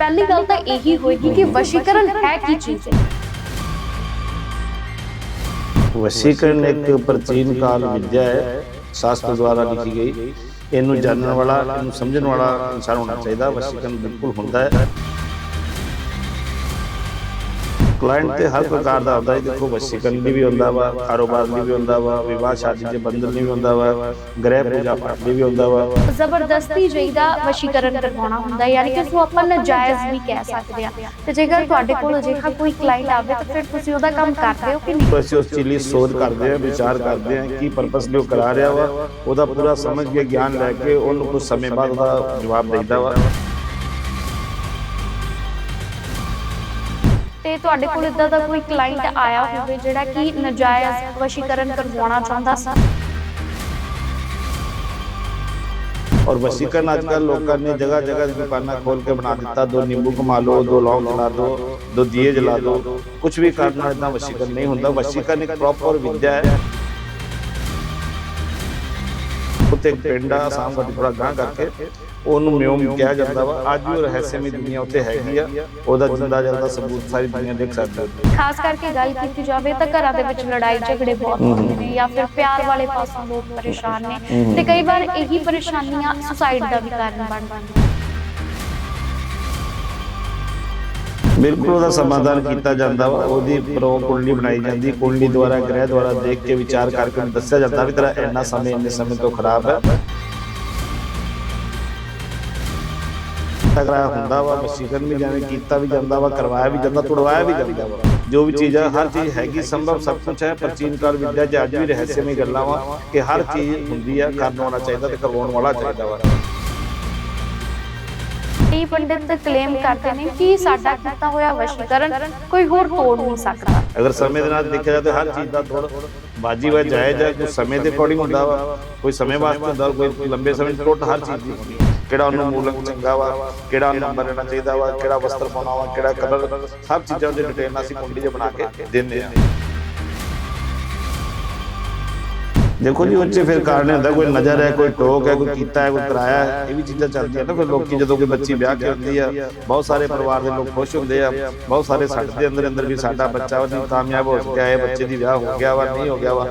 ਪਹਿਲੀ ਗੱਲ ਤਾਂ ਇਹੀ ਹੋਏਗੀ ਕਿ ਵਸ਼ੀਕਰਨ ਹੈ ਕੀ ਚੀਜ਼? ਹੈ ਵਸ਼ੀਕਰਨ ਇੱਕ ਪ੍ਰਾਚੀਨ ਕਾਲ ਵਿਦਿਆ ਹੈ। ਸ਼ਾਸਤਰ ਦੁਆਰਾ ਲਿਖੀ ਗਈ। ਇਹਨੂੰ ਜਾਣਨ ਵਾਲਾ, ਇਹਨੂੰ ਸਮਝਣ ਵਾਲਾ ਇਨਸਾਨ ਹੋਣਾ ਚਾਹੀਦਾ। ਵਸ਼ੀਕਰਨ ਬਿਲਕੁਲ ਹੁੰਦਾ ਹੈ। ਕਲਾਇੰਟ ਤੇ ਹਰ ਪ੍ਰਕਾਰ ਦਾ ਹੁੰਦਾ ਹੈ ਦੇਖੋ ਵਸ਼ੀਕਰਨ ਲਈ ਵੀ ਹੁੰਦਾ ਵਾ ਕਾਰੋਬਾਰ ਲਈ ਵੀ ਹੁੰਦਾ ਵਾ ਵਿਵਾਹ ਸ਼ਾਦੀ ਦੇ ਬੰਧਨ ਲਈ ਵੀ ਹੁੰਦਾ ਵਾ ਗ੍ਰਹਿ ਪੂਜਾ ਪਾਠ ਲਈ ਵੀ ਹੁੰਦਾ ਵਾ। ਜ਼ਬਰਦਸਤੀ ਜਿਹੀ ਦਾ ਵਸ਼ੀਕਰਨ ਕਰਵਾਉਣਾ ਹੁੰਦਾ ਹੈ ਯਾਨੀ ਕਿ ਉਸ ਨੂੰ ਆਪਾਂ ਨਜਾਇਜ਼ ਵੀ ਕਹਿ ਸਕਦੇ ਆ ਤੇ ਜੇਕਰ ਤੁਹਾਡੇ ਕੋਲ ਅਜਿਹਾ ਕੋਈ ਕਲਾਇੰਟ ਆਵੇ ਤਾਂ ਫਿਰ ਤੁਸੀਂ ਉਹਦਾ ਕੰਮ ਕਰਦੇ ਹੋ ਕਿ ਨਹੀਂ? ਅਸੀਂ ਉਸ ਚੀਜ਼ ਲਈ ਸੋਚ ਕਰਦੇ ਹਾਂ ਵਿਚਾਰ ਕਰਦੇ ਹਾਂ ਕੀ ਪਰਪਸ ਲਈ ਉਹ ਕਰਾ ਰਿਹਾ ਵਾ ਉਹਦਾ ਪੂਰਾ ਸਮਝ ਕੇ ਗਿਆਨ ਲੈ ਕੇ ਉਹਨੂੰ ਕੁਝ ਸਮੇਂ ਬਾਅਦ ਉਹਦਾ ਜਵਾਬ ਦੇਈਦਾ ਵਾ। ਤੁਹਾਡੇ ਕੋਲ ਇਦਾਂ ਦਾ ਕੋਈ ਕਲਾਇੰਟ ਆਇਆ ਹੋਵੇ ਜਿਹੜਾ ਕਿ ਨਜਾਇਜ਼ ਵਸ਼ੀਕਰਨ ਕਰਵਾਉਣਾ ਚਾਹੁੰਦਾ ਸੀ? ਔਰ ਵਸੀਕਰਨ ਅੱਜ ਕੱਲ੍ਹ ਲੋਕਾਂ ਨੇ ਜਗ੍ਹਾ ਜਗ੍ਹਾ ਦੁਕਾਨਾਂ ਖੋਲ ਕੇ ਬਣਾ ਦਿੱਤਾ। ਦੋ ਨਿੰਬੂ ਕਮਾ ਲਓ, ਦੋ ਲੌਂਗ ਜਲਾ ਦਿਓ ਦੋ ਦੀਏ ਜਲਾ ਦਿਓ ਕੁਝ ਵੀ ਕਰਨਾ ਇਦਾਂ ਵਸੀਕਰਨ ਨਹੀਂ ਹੁੰਦਾ। ਵਸੀਕਰਨ ਇੱਕ ਪ੍ਰੋਪਰ ਵਿਦਿਆ ਉੱਤੇ ਪਿੰਡ ਆ ਥੋੜਾ ਗਾਂ ਕਰਕੇ ਉਹਨੂੰ ਮਿਓਮ ਕਿਹਾ ਜਾਂਦਾ ਵਾ। ਅੱਜ ਵੀ ਉਹ ਰਹੱਸਮਈ ਦੁਨੀਆ ਉੱਤੇ ਹੈਗੀ ਆ। ਉਹਦਾ ਜਿੰਦਾ ਜਲਦਾ ਸਬੂਤ ਸਾਰੀ ਦੁਨੀਆ ਦੇਖ ਸਕਦੀ ਹੈ ਖਾਸ ਕਰਕੇ ਗੱਲ ਕੀਤੀ ਜਾਵੇ ਤਾਂ ਘਰਾਂ ਦੇ ਵਿੱਚ ਲੜਾਈ ਝਗੜੇ ਬਹੁਤ ਹੁੰਦੇ ਨੇ ਜਾਂ ਫਿਰ ਪਿਆਰ ਵਾਲੇ ਪਾਸੋਂ ਲੋਕ ਪਰੇਸ਼ਾਨ ਨੇ। ਤੇ ਕਈ ਵਾਰ ਇਹੀ ਪਰੇਸ਼ਾਨੀਆਂ ਸੁਸਾਈਡ ਦਾ ਵੀ ਕਾਰਨ ਬਣ ਜਾਂਦੀਆਂ ਬਿਲਕੁਲ ਉਹਦਾ ਸਮਾਧਾਨ ਕੀਤਾ ਜਾਂਦਾ ਵਾ, ਉਹਦੀ ਪ੍ਰੋ ਕੁੰਡਲੀ ਬਣਾਈ ਜਾਂਦੀ, ਕੁੰਡਲੀ ਦੁਆਰਾ, ਗ੍ਰਹਿ ਦੁਆਰਾ ਦੇਖ ਕੇ ਵਿਚਾਰ ਕਰਕੇ ਉਹਨੂੰ ਦੱਸਿਆ ਜਾਂਦਾ ਵੀ ਤੇਰਾ ਇੰਨਾ ਸਮੇਂ, ਇੰਨੇ ਸਮੇਂ ਤੋਂ ਖਰਾਬ ਹੈ। ਤਗੜਾ ਹੁੰਦਾ ਵਾ, ਵਸੀਕਰਨ ਵੀ ਜਾਵੇਂ ਕੀਤਾ ਵੀ ਜਾਂਦਾ ਵਾ, ਕਰਵਾਇਆ ਵੀ ਜਾਂਦਾ, ਤੁੜਵਾਇਆ ਵੀ ਜਾਂਦਾ ਵਾ। ਜੋ ਵੀ ਚੀਜ਼ ਹੈ ਹਰ ਚੀਜ਼ ਹੈਗੀ, ਸੰਭਵ ਸਭ ਕੁਝ ਹੈ, ਪ੍ਰਾਚੀਨ ਕਾਲ ਵਿਦਿਆ ਚ ਅੱਜ ਵੀ ਰਹੱਸਮਈ ਗੱਲਾਂ ਵਾ ਕਿ ਹਰ ਚੀਜ਼ ਹੁੰਦੀ ਆ, ਕਰਨ ਵਾਲਾ ਚਾਹੀਦਾ ਤੇ ਕਰਵਾਉਣ ਵਾਲਾ ਚਾਹੀਦਾ ਵਾ। ਇਹ ਪੰਡਿਤ ਕਲੇਮ ਕਰਦੇ ਨੇ, ਕਿ ਸਾਡਾ ਕੀਤਾ ਹੋਇਆ ਵਸ਼ੀਕਰਨ ਕੋਈ ਹੋਰ ਤੋੜ ਨਹੀਂ ਸਕਦਾ ਅਗਰ ਸਮੇਂ ਦੇ ਨਾਲ ਦੇਖਿਆ ਜਾਏ ਤਾਂ ਹਰ ਚੀਜ਼ ਦਾ ਥੋੜਾ ਬਾਜੀ ਵਾ ਜਾਇਜ਼ ਹੈ, ਕੋਈ ਸਮੇਂ ਦੇ ਅਕੋਰਡਿੰਗ ਹੁੰਦਾ ਵਾ, ਕੋਈ ਸਮੇਂ ਵਾਸਤੇ ਹੁੰਦਾ ਕੋਈ ਲੰਬੇ ਸਮੇਂ ਦੀ ਟੁੱਟ ਹਰ ਚੀਜ਼ ਦੀ ਹੁੰਦੀ ਹੈ। ਕਿਹੜਾ ਉਹਨੂੰ ਮੂਲਕ ਚੰਗਾ ਵਾ, ਕਿਹੜਾ ਨੰਬਰ ਲੈਣਾ ਚਾਹੀਦਾ ਵਾ, ਕਿਹੜਾ ਵਸਤਰ ਪਾਉਣਾ ਵਾ, ਕਿਹੜਾ ਕਲਰ ਸਭ ਚੀਜ਼ਾਂ ਦੀ ਡਿਟੇਲ ਨਾਲ ਅਸੀਂ ਕੁੰਡੀ 'ਚ ਬਣਾ ਕੇ ਦਿੰਦੇ ਆ ਦੇਖੋ ਜੀ ਉੱਚੇ ਫਿਰ ਕਾਰਨ ਹੁੰਦਾ, ਕੋਈ ਨਜ਼ਰ ਹੈ, ਕੋਈ ਟੋਕ ਹੈ, ਕੋਈ ਕੀਤਾ ਹੈ, ਕੋਈ ਕਰਾਇਆ ਹੈ, ਇਹ ਵੀ ਚੀਜ਼ਾਂ ਚੱਲਦੀਆਂ ਨਾ। ਫਿਰ ਲੋਕੀ ਜਦੋਂ ਕੋਈ ਬੱਚੀ ਵਿਆਹ ਕੇ ਹੁੰਦੀ ਆ, ਬਹੁਤ ਸਾਰੇ ਪਰਿਵਾਰ ਦੇ ਲੋਕ ਖੁਸ਼ ਹੁੰਦੇ ਆ, ਬਹੁਤ ਸਾਰੇ ਸਾਡੇ ਦੇ ਅੰਦਰ ਅੰਦਰ ਵੀ ਸਾਡਾ ਬੱਚਾ ਵਾ ਨਹੀਂ ਕਾਮਯਾਬ ਹੋ ਸਕਿਆ ਹੈ, ਬੱਚੇ ਦੀ ਵਿਆਹ ਹੋ ਗਿਆ ਵਾ, ਨਹੀਂ ਹੋ ਗਿਆ ਵਾ।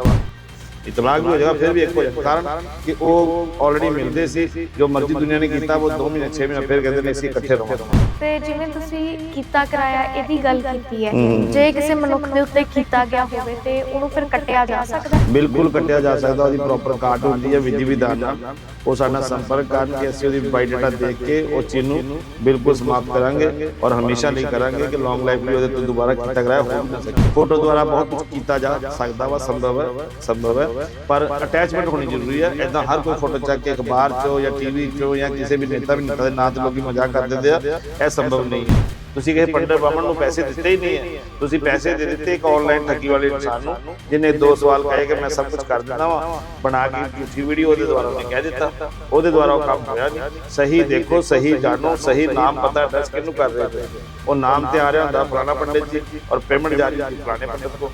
ਇਤਲਾਕ ਵੀ ਹੋ ਜਾਏਗਾ, ਫਿਰ ਵੀ ਇੱਕ ਹੋ ਜਾਏਗਾ ਕਾਰਨ ਕਿ ਉਹ ਆਲਰੇਡੀ ਮਿਲਦੇ ਸੀ, ਜੋ ਮਰਜ਼ੀ ਦੁਨੀਆ ਨੇ ਕੀਤਾ, ਉਹ 2 ਮਹੀਨੇ 6 ਮਹੀਨੇ, ਫਿਰ ਕਹਿੰਦੇ ਨੇ ਅਸੀਂ ਇਕੱਠੇ ਰਹਾਂਗੇ ਤੇ ਜਿਵੇਂ ਤੁਸੀਂ ਕੀਤਾ ਕਰਾਇਆ ਇਹਦੀ ਗੱਲ ਕੀਤੀ ਹੈ। ਜੇ ਕਿਸੇ ਮਨੁੱਖ ਦੇ ਉੱਤੇ ਕੀਤਾ ਗਿਆ ਹੋਵੇ ਤੇ ਉਹਨੂੰ ਫਿਰ ਕੱਟਿਆ ਜਾ ਸਕਦਾ? ਬਿਲਕੁਲ ਕੱਟਿਆ ਜਾ ਸਕਦਾ ਉਹਦੀ ਪ੍ਰੋਪਰ ਕਾਰਡ ਹੁੰਦੀ ਹੈ ਵਿਧੀ ਵਿਧਾਨ ਨਾਲ। ਉਹ ਸਾਡਾ ਸੰਪਰਕ ਕਰਨਗੇ ਅਸੀਂ ਉਹਦੀ ਬਾਇਓਡਾਟਾ ਦੇਖ ਕੇ ਉਹ ਚੀਜ਼ ਨੂੰ ਬਿਲਕੁਲ ਸਮਾਪਤ ਕਰਾਂਗੇ ਔਰ ਹਮੇਸ਼ਾ ਲਈ ਕਰਾਂਗੇ ਕਿ ਲੌਂਗ ਲਾਈਫ ਲਈ ਉਹਦੇ ਤੋਂ ਦੁਬਾਰਾ ਕੀਤਾ ਕਰਾਇਆ ਹੋ ਨਾ ਸਕੇ ਫੋਟੋ ਦੁਆਰਾ ਬਹੁਤ ਕੁਝ ਕੀਤਾ ਜਾ ਸਕਦਾ ਵਾ ਸੰਭਵ ਹੈ ਸੰਭਵ ਹੈ। ਪਰ ਅਟੈਚਮੈਂਟ ਹੋਣੀ ਜ਼ਰੂਰੀ ਹੈ। ਇਦਾਂ ਹਰ ਕੋਈ ਫੋਟੋ ਚੱਕ ਕੇ ਅਖਬਾਰ 'ਚੋਂ ਜਾਂ ਟੀਵੀ 'ਚੋਂ ਜਾਂ ਕਿਸੇ ਵੀ ਨੇਤਾ ਵੀ ਨੇਤਾ ਦੇ ਨਾਂ ਤੇ ਲੋਕੀ ਮਜ਼ਾਕ ਕਰ ਦਿੰਦੇ ਆ। ਇਹ ਸੰਭਵ ਨਹੀਂ। ਹੈ ਤੁਸੀਂ ਕਿਸੇ ਪੰਡਤ ਬਾਮਣ ਨੂੰ ਪੈਸੇ ਦਿੱਤੇ ਹੀ ਨਹੀਂ ਹੈ। ਤੁਸੀਂ ਪੈਸੇ ਦੇ ਦਿੱਤੇ ਇੱਕ ਆਨਲਾਈਨ ਠੱਗੀ ਵਾਲੇ ਇਨਸਾਨ ਨੂੰ, ਜਿਹਨੇ ਦੋ ਸਵਾਲ ਕਹੇ ਕਿ ਮੈਂ ਸਭ ਕੁਝ ਕਰ ਦਿੰਦਾ ਵਾਂ। ਬਣਾ ਕੇ ਝੂਠੀ ਵੀਡੀਓ ਉਹਦੇ ਦੁਆਰਾ ਉਹਨੇ ਕਹਿ ਦਿੱਤਾ। ਉਹਦੇ ਦੁਆਰਾ ਉਹ ਕੰਮ ਹੋਇਆ ਨਹੀਂ। ਸਹੀ ਦੇਖੋ, ਸਹੀ ਜਾਣੋ, ਸਹੀ ਨਾਮ ਪਤਾ ਐਡਰੈਸ ਕਿਹਨੂੰ ਕਰ ਰਹੇ ਹੋ ਉਹ ਨਾਮ ਤੇ ਆ ਰਿਹਾ ਹੁੰਦਾ ਫਲਾਣਾ ਪੰਡਿਤ ਜੀ ਔਰ ਪੇਮੈਂਟ ਜਾ ਰਹੀ ਹੈ ਫਲਾਣੇ ਪੰਡਿਤ ਕੋ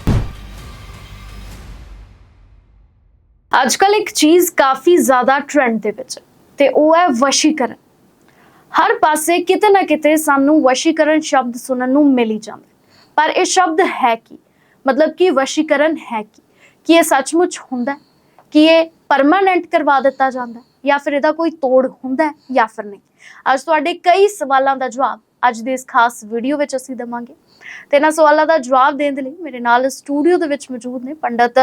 ਅੱਜ ਕੱਲ ਇੱਕ ਚੀਜ਼ ਕਾਫੀ ਜ਼ਿਆਦਾ ਟ੍ਰੈਂਡ ਦੇ ਵਿੱਚ ਤੇ ਉਹ ਹੈ ਵਸ਼ੀਕਰਨ। ਹਰ ਪਾਸੇ ਕਿਤੇ ਨਾ ਕਿਤੇ ਸਾਨੂੰ ਵਸ਼ੀਕਰਨ ਸ਼ਬਦ ਸੁਣਨ ਨੂੰ ਮਿਲ ਜਾਂਦਾ ਪਰ ਇਹ ਸ਼ਬਦ ਹੈ ਕੀ? ਮਤਲਬ ਕਿ ਵਸ਼ੀਕਰਨ ਹੈ ਕੀ? ਕੀ ਇਹ ਸੱਚਮੁੱਚ ਹੁੰਦਾ ਕੀ ਇਹ ਪਰਮਾਨੈਂਟ ਕਰਵਾ ਦਿੱਤਾ ਜਾਂਦਾ ਜਾਂ ਫਿਰ ਇਹਦਾ ਕੋਈ ਤੋੜ ਹੁੰਦਾ ਹੈ ਜਾਂ ਫਿਰ ਨਹੀਂ। ਅੱਜ ਤੁਹਾਡੇ ਕਈ ਸਵਾਲਾਂ ਦਾ ਜਵਾਬ ਅੱਜ ਦੇ ਇਸ ਖਾਸ ਵੀਡੀਓ ਵਿੱਚ ਅਸੀਂ ਦਵਾਂਗੇ। ਤੇ ਇਹਨਾਂ ਸਵਾਲਾਂ ਦਾ ਜਵਾਬ ਦੇਣ ਦੇ ਲਈ ਮੇਰੇ ਨਾਲ ਸਟੂਡੀਓ ਦੇ ਵਿੱਚ ਮੌਜੂਦ ਨੇ ਪੰਡਤ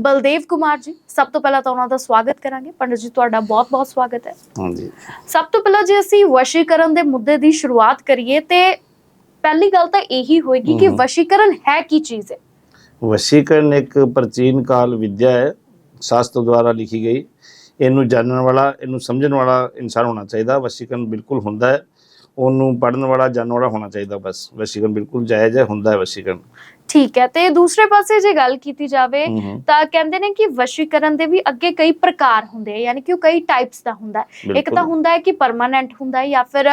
ਬਲਦੇਵ ਕੁਮਾਰ ਜੀ। ਸਭ ਤੋਂ ਪਹਿਲਾਂ ਤਾਂ ਉਹਨਾਂ ਦਾ ਸਵਾਗਤ ਕਰਾਂਗੇ। ਪੰਡਤ ਜੀ ਤੁਹਾਡਾ ਬਹੁਤ-ਬਹੁਤ ਸਵਾਗਤ ਹੈ। ਹਾਂਜੀ। ਸਭ ਤੋਂ ਪਹਿਲਾਂ ਜੇ ਅਸੀਂ ਵਸ਼ੀਕਰਨ ਦੇ ਮੁੱਦੇ ਦੀ ਸ਼ੁਰੂਆਤ ਕਰੀਏ ਤੇ ਪਹਿਲੀ ਗੱਲ ਤਾਂ ਇਹੀ ਹੋਏਗੀ ਕਿ। ਵਸ਼ੀਕਰਨ ਹੈ ਕੀ ਚੀਜ਼ ਹੈ? ਵਸ਼ੀਕਰਨ ਇੱਕ ਪ੍ਰਾਚੀਨ ਕਾਲ ਵਿਦਿਆ ਹੈ। ਸ਼ਾਸਤਰ ਦੁਆਰਾ ਲਿਖੀ ਗਈ। ਇਹਨੂੰ ਜਾਣਨ ਵਾਲਾ ਇਹਨੂੰ ਸਮਝਣ ਵਾਲਾ ਇਨਸਾਨ ਹੋਣਾ ਚਾਹੀਦਾ। ਵਸ਼ੀਕਰਨ ਬਿਲਕੁਲ ਹੁੰਦਾ ਹੈ। ਉਹਨੂੰ ਪੜਨ ਵਾਲਾ ਜਾਣਨ ਵਾਲਾ ਹੋਣਾ ਚਾਹੀਦਾ ਬਸ। ਵਸ਼ੀਕਰਨ ਬਿਲਕੁਲ ਜਾਇਜ਼ ਹੈ ਹੁੰਦਾ ਹੈ ਵਸ਼ੀਕਰਨ। ਠੀਕ ਹੈ ਤੇ ਦੂਸਰੇ ਪਾਸੇ ਜੇ ਗੱਲ ਕੀਤੀ ਜਾਵੇ ਤਾਂ ਕਹਿੰਦੇ ਨੇ ਕਿ ਵਸ਼ੀਕਰਨ ਦੇ ਵੀ ਅੱਗੇ ਕਈ ਪ੍ਰਕਾਰ ਹੁੰਦੇ ਆ ਯਾਨੀ ਕਿ ਉਹ ਕਈ ਟਾਈਪਸ ਦਾ ਹੁੰਦਾ ਇੱਕ। ਤਾਂ ਹੁੰਦਾ ਹੈ ਕਿ ਪਰਮਾਨੈਂਟ ਹੁੰਦਾ ਹੈ ਜਾਂ ਫਿਰ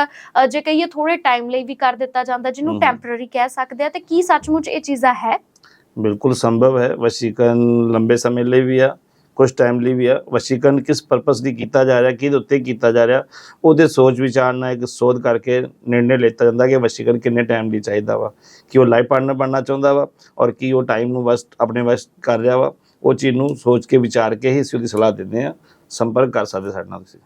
ਜੇ ਕਹੀਏ ਥੋੜੇ ਟਾਈਮ ਲਈ ਵੀ ਕਰ ਦਿੱਤਾ ਜਾਂਦਾ ਜਿਹਨੂੰ। ਟੈਂਪਰੇਰੀ ਕਹਿ ਸਕਦੇ ਆ। ਤੇ ਕੀ ਸੱਚਮੁੱਚ ਇਹ ਚੀਜ਼ਾਂ ਹੈ? ਬਿਲਕੁਲ ਸੰਭਵ ਹੈ। ਵਸ਼ੀਕਰਨ ਲੰਬੇ ਸਮੇਂ ਲਈ ਵੀ ਆ। ਕੁਝ ਟਾਈਮ ਲਈ ਵੀ ਆ। ਵਸ਼ੀਕਰਨ ਕਿਸ ਪਰਪਸ ਲਈ ਕੀਤਾ ਜਾ ਰਿਹਾ, ਕਿਹਦੇ ਉੱਤੇ ਕੀਤਾ ਜਾ ਰਿਹਾ, ਉਹਦੇ ਸੋਚ ਵਿਚਾਰ ਨਾਲ ਇੱਕ ਸੋਧ ਕਰਕੇ ਨਿਰਣੇ ਲਿੱਤਾ ਜਾਂਦਾ ਕਿ ਵਸ਼ੀਕਰਨ ਕਿੰਨੇ ਟਾਈਮ ਲਈ ਚਾਹੀਦਾ ਵਾ, ਕਿ ਉਹ ਲਾਈਫ ਪਾਰਟਨਰ ਬਣਨਾ ਚਾਹੁੰਦਾ ਵਾ ਔਰ ਕੀ ਉਹ ਟਾਈਮ ਨੂੰ ਵਸਟ ਆਪਣੇ ਵਸਟ ਕਰ ਰਿਹਾ ਵਾ। ਉਹ ਚੀਜ਼ ਨੂੰ ਸੋਚ ਕੇ, ਵਿਚਾਰ ਕੇ ਹੀ ਅਸੀਂ ਉਹਦੀ ਸਲਾਹ ਦਿੰਦੇ ਆ ਸੰਪਰਕ ਕਰ ਸਕਦੇ ਸਾਡੇ ਨਾਲ ਤੁਸੀਂ।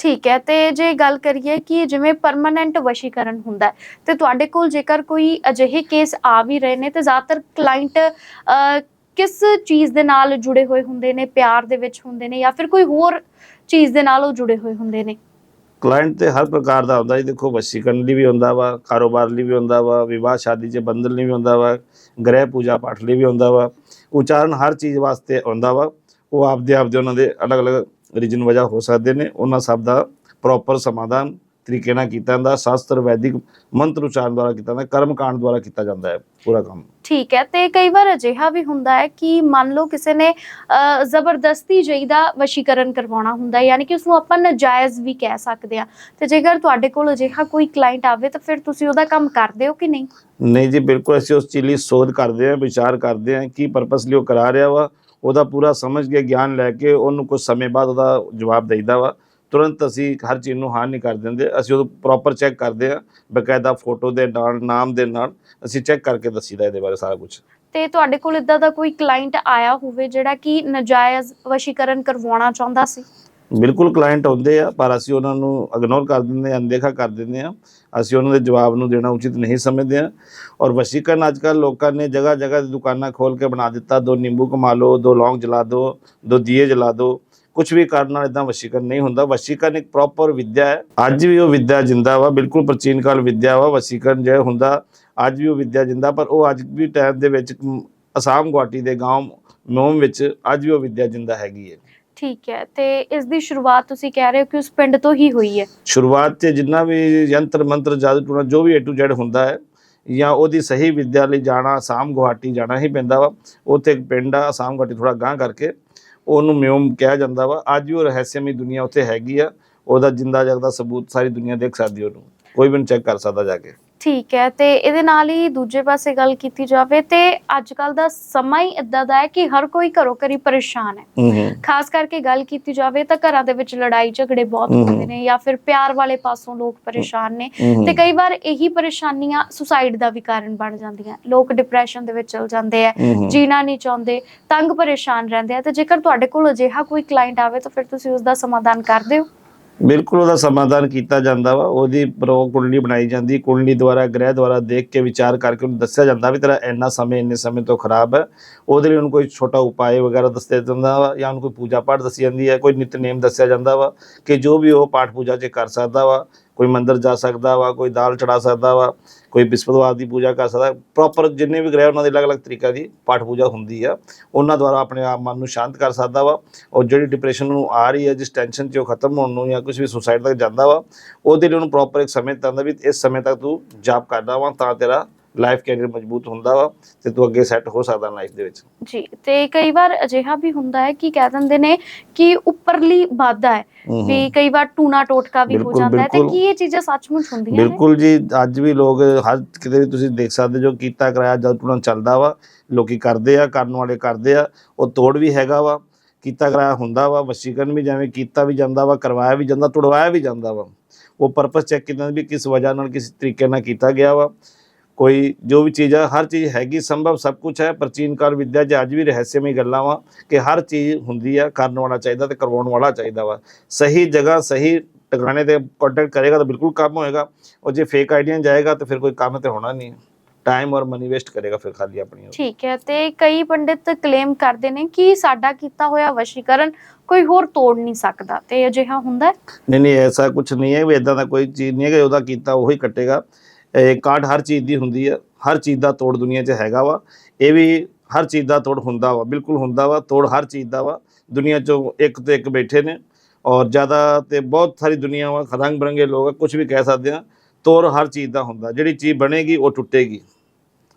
ਠੀਕ ਹੈ, ਤੇ ਜੇ ਗੱਲ ਕਰੀਏ ਕਿ ਜਿਵੇਂ ਪਰਮਨੈਂਟ ਵਸ਼ੀਕਰਨ ਹੁੰਦਾ ਹੈ, ਤੇ ਤੁਹਾਡੇ ਕੋਲ ਜੇਕਰ ਕੋਈ ਅਜਿਹੇ ਕੇਸ ਆ ਵੀ ਰਹੇ ਨੇ, ਤੇ ਜ਼ਿਆਦਾਤਰ ਕਲਾਇੰਟ ਕਿਸ ਚੀਜ਼ ਦੇ ਨਾਲ ਜੁੜੇ ਹੋਏ ਹੁੰਦੇ ਨੇ, ਪਿਆਰ ਦੇ ਵਿੱਚ ਹੁੰਦੇ ਨੇ ਜਾਂ ਫਿਰ ਕੋਈ ਹੋਰ ਚੀਜ਼ ਦੇ ਨਾਲ ਉਹ ਜੁੜੇ ਹੋਏ ਹੁੰਦੇ ਨੇ? ਕਲਾਇੰਟ ਤੇ ਹਰ ਪ੍ਰਕਾਰ ਦਾ ਹੁੰਦਾ ਜੀ, ਦੇਖੋ ਵਸ਼ੀਕਰਨ ਲਈ ਵੀ ਹੁੰਦਾ ਵਾ, ਕਾਰੋਬਾਰ ਲਈ ਵੀ ਹੁੰਦਾ ਵਾ ਵਿਵਾਹ ਸ਼ਾਦੀ 'ਚ ਬੰਧਨ ਲਈ ਵੀ ਹੁੰਦਾ ਵਾ, ਗ੍ਰਹਿ ਪੂਜਾ ਪਾਠ ਲਈ ਵੀ ਹੁੰਦਾ ਵਾ, ਉਚਾਰਨ ਹਰ ਚੀਜ਼ ਵਾਸਤੇ ਹੁੰਦਾ ਵਾ, ਉਹ ਆਪਦੇ ਆਪਦੇ ਉਹਨਾਂ ਦੇ ਅਲੱਗ-ਅਲੱਗ ਰੀਜਨ ਵਜ੍ਹਾ ਹੋ ਸਕਦੇ ਨੇ, ਉਹਨਾਂ ਸਭ ਦਾ ਪ੍ਰੋਪਰ ਸਮਾਧਾਨ ਤਰੀਕੇ ਨਾਲ ਕੀਤਾ ਜਾਂਦਾ ਸ਼ਾਸਤਰ ਵੈਦਿਕ ਮੰਤਰ ਉਚਾਰਨ ਦੁਆਰਾ ਕੀਤਾ ਜਾਂਦਾ ਕਰਮ ਕਾਂਡ ਦੁਆਰਾ ਕੀਤਾ ਜਾਂਦਾ ਹੈ ਪੂਰਾ ਕੰਮ। ਠੀਕ ਹੈ ਤੇ ਕਈ ਵਾਰ ਅਜਿਹਾ ਵੀ ਹੁੰਦਾ ਹੈ ਕਿ ਮੰਨ ਲਓ ਕਿਸੇ ਨੇ ਜ਼ਬਰਦਸਤੀ ਜਿਹੀ ਦਾ ਵਸ਼ੀਕਰਨ ਕਰਵਾਉਣਾ ਹੁੰਦਾ ਹੈ ਯਾਨੀ ਕਿ ਉਸ ਨੂੰ ਆਪਾਂ ਨਜਾਇਜ਼ ਵੀ ਕਹਿ ਸਕਦੇ ਆ ਤੇ ਜੇਕਰ ਤੁਹਾਡੇ ਕੋਲ ਅਜਿਹਾ ਕੋਈ ਕਲਾਇੰਟ ਆਵੇ ਤਾਂ ਫਿਰ ਤੁਸੀਂ ਉਹਦਾ ਕੰਮ ਕਰਦੇ ਹੋ ਕਿ ਨਹੀਂ? ਨਹੀਂ ਜੀ ਬਿਲਕੁਲ ਅਸੀਂ ਉਸ ਚੀਜ਼ ਲਈ ਸੋਧ ਕਰਦੇ ਹਾਂ ਵਿਚਾਰ ਕਰਦੇ ਹਾਂ ਕੀ ਪਰਪਸ ਲਈ ਉਹ ਕਰਾ ਰਿਹਾ ਵਾ ਉਹਦਾ ਪੂਰਾ ਸਮਝ ਕੇ ਗਿਆਨ ਲੈ ਕੇ ਉਹਨੂੰ ਕੁਝ ਸਮੇਂ ਬਾਅਦ ਉਹਦਾ ਜਵਾਬ ਦੇਈਦਾ ਵਾ। ਤੁਰੰਤ ਅਸੀਂ ਹਰ ਚੀਜ਼ ਨੂੰ ਹਾਂ ਨਹੀਂ ਕਰ ਦਿੰਦੇ। ਅਸੀਂ ਉਹ ਪ੍ਰੋਪਰ ਚੈੱਕ ਕਰਦੇ ਹਾਂ ਬਕਾਇਦਾ ਫੋਟੋ ਦੇ ਨਾਲ ਨਾਮ ਦੇ ਨਾਲ ਅਸੀਂ ਚੈੱਕ ਕਰਕੇ ਦੱਸੀਦਾ ਇਹਦੇ ਬਾਰੇ ਸਾਰਾ ਕੁਝ ਤੇ ਤੁਹਾਡੇ ਕੋਲ ਇਦਾਂ ਦਾ ਕੋਈ ਕਲਾਇੰਟ ਆਇਆ ਹੋਵੇ ਜਿਹੜਾ ਕਿ ਨਜਾਇਜ਼ ਵਸ਼ੀਕਰਨ ਕਰਵਾਉਣਾ ਚਾਹੁੰਦਾ ਸੀ? ਬਿਲਕੁਲ ਕਲਾਇੰਟ ਹੁੰਦੇ ਆ ਪਰ ਅਸੀਂ ਉਹਨਾਂ ਨੂੰ ਇਗਨੋਰ ਕਰ ਦਿੰਦੇ ਹਾਂ ਅਣਦੇਖਾ ਕਰ ਦਿੰਦੇ ਆ ਅਸੀਂ ਉਹਨਾਂ ਦੇ ਜਵਾਬ ਨੂੰ ਦੇਣਾ ਉਚਿਤ ਨਹੀਂ ਸਮਝਦੇ ਆ ਔਰ ਵਸ਼ੀਕਰਨ ਅੱਜ ਕੱਲ੍ਹ ਲੋਕਾਂ ਨੇ ਜਗ੍ਹਾ ਜਗ੍ਹਾ ਤੇ ਦੁਕਾਨਾਂ ਖੋਲ ਕੇ ਬਣਾ ਦਿੱਤਾ। ਦੋ ਨਿੰਬੂ ਕਮਾ ਲਓ ਦੋ ਲੌਂਗ ਜਲਾ ਦਿਓ ਦੋ ਦੀਏ ਜਲਾ ਦਿਓ ਕੁਝ ਵੀ ਕਰਨ ਨਾਲ ਇਦਾਂ ਵਸ਼ੀਕਰਨ ਨਹੀਂ ਹੁੰਦਾ। ਵਸ਼ੀਕਰਨ ਇੱਕ ਪ੍ਰੋਪਰ ਵਿਦਿਆ ਹੈ। ਅੱਜ ਵੀ ਉਹ ਵਿਦਿਆ ਜਿੰਦਾ ਵਾ ਬਿਲਕੁਲ ਪ੍ਰਾਚੀਨ ਕਾਲ ਵਿੱਦਿਆ ਵਾ ਵਸ਼ੀਕਰਨ ਜਿਹੜਾ ਹੁੰਦਾ ਅੱਜ ਵੀ ਉਹ ਵਿੱਦਿਆ ਜਿੰਦਾ ਪਰ ਉਹ ਅੱਜ ਵੀ ਟਾਈਮ ਦੇ ਵਿੱਚ ਅਸਾਮ ਗੁਆਟੀ ਦੇ ਗਾਉਂ ਨੋਮ ਵਿੱਚ ਅੱਜ ਵੀ ਉਹ ਵਿੱਦਿਆ ਜਿੰਦਾ ਹੈਗੀ ਹੈ। ਠੀਕ ਹੈ ਤੇ ਇਸ ਦੀ ਸ਼ੁਰੂਆਤ ਤੁਸੀਂ ਕਹਿ ਰਹੇ ਹੋ ਕਿ ਉਸ ਪਿੰਡ ਤੋਂ ਹੀ ਹੋਈ ਹੈ। ਸ਼ੁਰੂਆਤ ਤੇ ਜਿੰਨਾ ਵੀ ਯੰਤਰ ਮੰਤਰ ਜਾਦੂ ਟੂਣਾ ਜੋ ਵੀ A to Z ਹੁੰਦਾ ਹੈ ਜਾਂ ਉਹਦੀ ਸਹੀ ਵਿੱਦਿਆ ਲਈ ਜਾਣਾ ਆਸਾਮ ਗੁਹਾਟੀ ਜਾਣਾ ਹੀ ਪੈਂਦਾ ਵਾ। ਉੱਥੇ ਇੱਕ ਪਿੰਡ ਆ ਆਸਾਮ ਗੁਹਾਟੀ ਥੋੜਾ ਗਾਂ ਕਰਕੇ। ਉਹਨੂੰ ਮਿਉਮ ਕਿਹਾ ਜਾਂਦਾ ਵਾ। ਅੱਜ ਵੀ ਉਹ ਰਹੱਸਮਈ ਦੁਨੀਆ ਉੱਥੇ ਹੈਗੀ ਆ। ਉਹਦਾ ਜਿੰਦਾ ਜਗਦਾ ਸਬੂਤ ਸਾਰੀ ਦੁਨੀਆ ਦੇਖ ਸਕਦੀ ਉਹਨੂੰ। ਕੋਈ ਵੀ ਚੈੱਕ ਕਰ ਸਕਦਾ ਜਾ ਕੇ। ਠੀਕ ਹੈ ਤੇ ਇਹਦੇ ਨਾਲ ਹੀ ਦੂਜੇ ਪਾਸੇ ਗੱਲ ਕੀਤੀ ਜਾਵੇ ਤੇ ਅੱਜ ਕੱਲ ਦਾ ਸਮਾਂ ਹੀ ਇਦਾਂ ਦਾ ਹੈ ਕਿ ਹਰ ਕੋਈ ਘਰੋਂ ਘਰੀ ਪਰੇਸ਼ਾਨ ਹੈ। ਖਾਸ ਕਰਕੇ ਗੱਲ ਕੀਤੀ ਜਾਵੇ ਤਾਂ ਘਰਾਂ ਦੇ ਵਿੱਚ ਲੜਾਈ ਝਗੜੇ ਬਹੁਤ। ਹੁੰਦੇ ਨੇ ਜਾਂ ਫਿਰ ਪਿਆਰ ਵਾਲੇ ਪਾਸੋਂ ਲੋਕ ਪਰੇਸ਼ਾਨ ਨੇ ਤੇ ਕਈ ਵਾਰ ਇਹੀ ਪਰੇਸ਼ਾਨੀਆਂ ਸੁਸਾਈਡ ਦਾ ਵੀ ਕਾਰਨ ਬਣ ਜਾਂਦੀਆਂ। ਲੋਕ ਡਿਪਰੈਸ਼ਨ ਦੇ ਵਿੱਚ ਚਲ ਜਾਂਦੇ ਆ ਜੀਣਾ ਨਹੀਂ ਚਾਹੁੰਦੇ ਤੰਗ ਪਰੇਸ਼ਾਨ ਰਹਿੰਦੇ ਆ ਤੇ ਜੇਕਰ ਤੁਹਾਡੇ ਕੋਲ ਅਜਿਹਾ ਕੋਈ ਕਲਾਇੰਟ ਆਵੇ ਤਾਂ ਫਿਰ ਤੁਸੀਂ ਉਸ ਦਾ ਸਮਾਧਾਨ ਕਰਦੇ ਹੋ ਬਿਲਕੁਲ ਉਹਦਾ ਸਮਾਧਾਨ ਕੀਤਾ ਜਾਂਦਾ ਵਾ, ਉਹਦੀ ਪ੍ਰੋ ਕੁੰਡਲੀ ਬਣਾਈ ਜਾਂਦੀ, ਕੁੰਡਲੀ ਦੁਆਰਾ, ਗ੍ਰਹਿ ਦੁਆਰਾ ਦੇਖ ਕੇ ਵਿਚਾਰ ਕਰਕੇ ਉਹਨੂੰ ਦੱਸਿਆ ਜਾਂਦਾ ਵੀ ਤੇਰਾ ਇੰਨਾ ਸਮੇਂ, ਇੰਨੇ ਸਮੇਂ ਤੋਂ ਖਰਾਬ ਹੈ। ਉਹਦੇ ਲਈ ਉਹਨੂੰ ਕੋਈ ਛੋਟਾ ਉਪਾਅ ਵਗੈਰਾ ਦੱਸਿਆ ਜਾਂਦਾ ਵਾ, ਜਾਂ ਉਹਨੂੰ ਕੋਈ ਪੂਜਾ ਪਾਠ ਦੱਸੀ ਜਾਂਦੀ ਹੈ, ਕੋਈ ਨਿਤਨੇਮ ਦੱਸਿਆ ਜਾਂਦਾ ਵਾ ਕਿ ਜੋ ਵੀ ਉਹ ਪਾਠ ਪੂਜਾ 'ਚ ਕਰ ਸਕਦਾ ਵਾ। ਕੋਈ ਮੰਦਿਰ ਜਾ ਸਕਦਾ ਵਾ, ਕੋਈ ਦਾਲ ਚੜਾ ਸਕਦਾ ਵਾ, ਕੋਈ ਬਿਸਪਤਵਾਰ ਦੀ ਪੂਜਾ ਕਰ ਸਕਦਾ ਪ੍ਰੋਪਰ ਜਿੰਨੇ ਵੀ ਗ੍ਰਹਿ ਉਹਨਾਂ ਦੇ ਅਲੱਗ-ਅਲੱਗ ਤਰੀਕਾ ਦੀ ਪਾਠ ਪੂਜਾ ਹੁੰਦੀ ਆ, ਉਹਨਾਂ ਦੁਆਰਾ ਆਪਣੇ ਆਪ ਮਨ ਨੂੰ ਸ਼ਾਂਤ ਕਰ ਸਕਦਾ ਵਾ, ਔਰ ਜਿਹੜੀ ਡਿਪਰੈਸ਼ਨ ਨੂੰ ਆ ਰਹੀ ਹੈ ਜਿਸ ਟੈਨਸ਼ਨ 'ਚ ਉਹ ਖਤਮ ਹੋਣ ਨੂੰ ਜਾਂ ਕੁਝ ਵੀ ਸੁਸਾਈਡ ਤੱਕ ਜਾਂਦਾ ਵਾ, ਉਹਦੇ ਲਈ ਉਹਨੂੰ ਪ੍ਰੋਪਰ ਇੱਕ ਸਮੇਂ ਤੰਦਾ ਵੀ, ਇਸ ਸਮੇਂ ਤੱਕ ਤੂੰ ਜਾਪ ਕਰਦਾ ਵਾ ਤਾਂ ਤੇਰਾ ਲਾਈਫ ਕੈਰੀਅਰ ਮਜ਼ਬੂਤ ਹੁੰਦਾ ਵਾ ਤੇ ਤੂੰ ਅੱਗੇ ਸੈੱਟ ਹੋ ਸਕਦਾ ਲਾਈਫ ਦੇ ਵਿੱਚ। ਜੀ ਤੇ ਕਈ ਵਾਰ ਅਜਿਹਾ ਵੀ ਹੁੰਦਾ ਹੈ ਕਿ ਕਹਿ ਦਿੰਦੇ ਨੇ ਕਿ ਉੱਪਰਲੀ ਵਾਧਾ ਹੈ ਵੀ ਕਈ ਵਾਰ ਟੂਣਾ ਟੋਟਕਾ ਵੀ ਹੋ ਜਾਂਦਾ ਹੈ ਤੇ। ਕੀ ਇਹ ਚੀਜ਼ਾਂ ਸੱਚਮੁੱਚ ਹੁੰਦੀਆਂ ਨੇ? ਬਿਲਕੁਲ ਜੀ ਅੱਜ ਵੀ ਲੋਕ ਹਰ ਕਿਤੇ ਵੀ ਤੁਸੀਂ ਦੇਖ ਸਕਦੇ ਜੋ ਕੀਤਾ ਕਰਾਇਆ ਜਦ ਤੁਰੰਤ ਚੱਲਦਾ ਵਾ ਲੋਕੀ ਕਰਦੇ ਆ ਕਰਨ ਵਾਲੇ ਕਰਦੇ ਆ ਉਹ ਤੋੜ ਵੀ ਹੈਗਾ ਵਾ ਕੀਤਾ ਕਰਾਇਆ ਹੁੰਦਾ ਵਾ ਵਸ਼ੀਕਰਨ ਵੀ ਜਿਵੇਂ ਕੀਤਾ ਵੀ ਜਾਂਦਾ ਵਾ ਕਰਵਾਇਆ ਵੀ ਜਾਂਦਾ ਤੁੜਵਾਇਆ ਵੀ ਜਾਂਦਾ ਵਾ। ਉਹ ਪਰਪਸ ਚੈੱਕ ਕੀਤਾ ਵੀ ਕਿਸ ਵਜ੍ਹਾ ਨਾਲ ਕਿਸ ਤਰੀਕੇ ਨਾਲ ਕੀਤਾ ਗਿਆ ਵਾ ਕੋਈ ਜੋ ਵੀ ਚੀਜ਼ ਆ ਹਰ ਚੀਜ਼ ਹੈਗੀ ਸੰਭਵ ਸਭ ਕੁਝ ਹੈ ਪ੍ਰਾਚੀਨ ਕਾਲ ਵਿਦਿਆ 'ਚ ਅੱਜ ਵੀ ਰਹੱਸਮਈ ਗੱਲਾਂ ਵਾ ਕਿ ਹਰ ਚੀਜ਼ ਹੁੰਦੀ ਆ ਕਰਨ ਵਾਲਾ ਚਾਹੀਦਾ ਤੇ ਕਰਵਾਉਣ ਵਾਲਾ ਚਾਹੀਦਾ ਵਾ। ਸਹੀ ਜਗ੍ਹਾ ਸਹੀ ਟਿਕਾਣੇ ਤੇ ਕੰਟੈਕਟ ਕਰੇਗਾ ਤਾਂ ਬਿਲਕੁਲ ਕੰਮ ਹੋਏਗਾ। ਉਹ ਜੇ ਫੇਕ ਆਈਡੀਆ ਜਾਏਗਾ ਤਾਂ ਫਿਰ ਕੋਈ ਕੰਮ ਤੇ ਹੋਣਾ ਨਹੀਂ। ਟਾਈਮ ਔਰ ਮਨੀ ਵੇਸਟ ਕਰੇਗਾ ਫਿਰ ਖਾਲੀ ਆਪਣੀ। ਠੀਕ ਹੈ ਤੇ ਕਈ ਪੰਡਿਤ ਕਲੇਮ ਕਰਦੇ ਨੇ ਕਿ ਸਾਡਾ ਕੀਤਾ ਹੋਇਆ ਵਸ਼ੀਕਰਨ ਕੋਈ ਹੋਰ ਤੋੜ ਨਹੀਂ ਸਕਦਾ ਤੇ ਅਜਿਹਾ ਹੁੰਦਾ ਹੈ? ਨਹੀਂ ਨਹੀਂ ਐਸਾ ਕੁਝ ਨਹੀਂ ਹੈ ਵੀ ਇਦਾਂ ਦਾ ਕੋਈ ਚੀਜ਼ ਨਹੀਂ ਹੈ ਕਿ ਉਹਦਾ ਕੀਤਾ ਉਹੀ ਕੱਟੇਗਾ। ਇਹ ਕਾਟ ਹਰ ਚੀਜ਼ ਦੀ ਹੁੰਦੀ ਹੈ, ਹਰ ਚੀਜ਼ ਦਾ ਤੋੜ ਦੁਨੀਆ 'ਚ ਹੈਗਾ ਵਾ। ਇਹ ਵੀ ਹਰ ਚੀਜ਼ ਦਾ ਤੋੜ ਹੁੰਦਾ ਵਾ, ਬਿਲਕੁਲ ਹੁੰਦਾ ਵਾ, ਤੋੜ ਹਰ ਚੀਜ਼ ਦਾ ਵਾ। ਦੁਨੀਆ 'ਚੋਂ ਇੱਕ ਤੇ ਇੱਕ ਬੈਠੇ ਨੇ ਔਰ ਜ਼ਿਆਦਾ ਤੇ ਬਹੁਤ ਸਾਰੀ ਦੁਨੀਆ ਵਾ, ਰੰਗ ਬਰੰਗੇ ਲੋਕ ਆ ਕੁਝ ਵੀ ਕਹਿ ਸਕਦੇ ਆ, ਤੋੜ ਹਰ ਚੀਜ਼ ਦਾ ਹੁੰਦਾ। ਜਿਹੜੀ ਚੀਜ਼ ਬਣੇਗੀ, ਉਹ ਟੁੱਟੇਗੀ।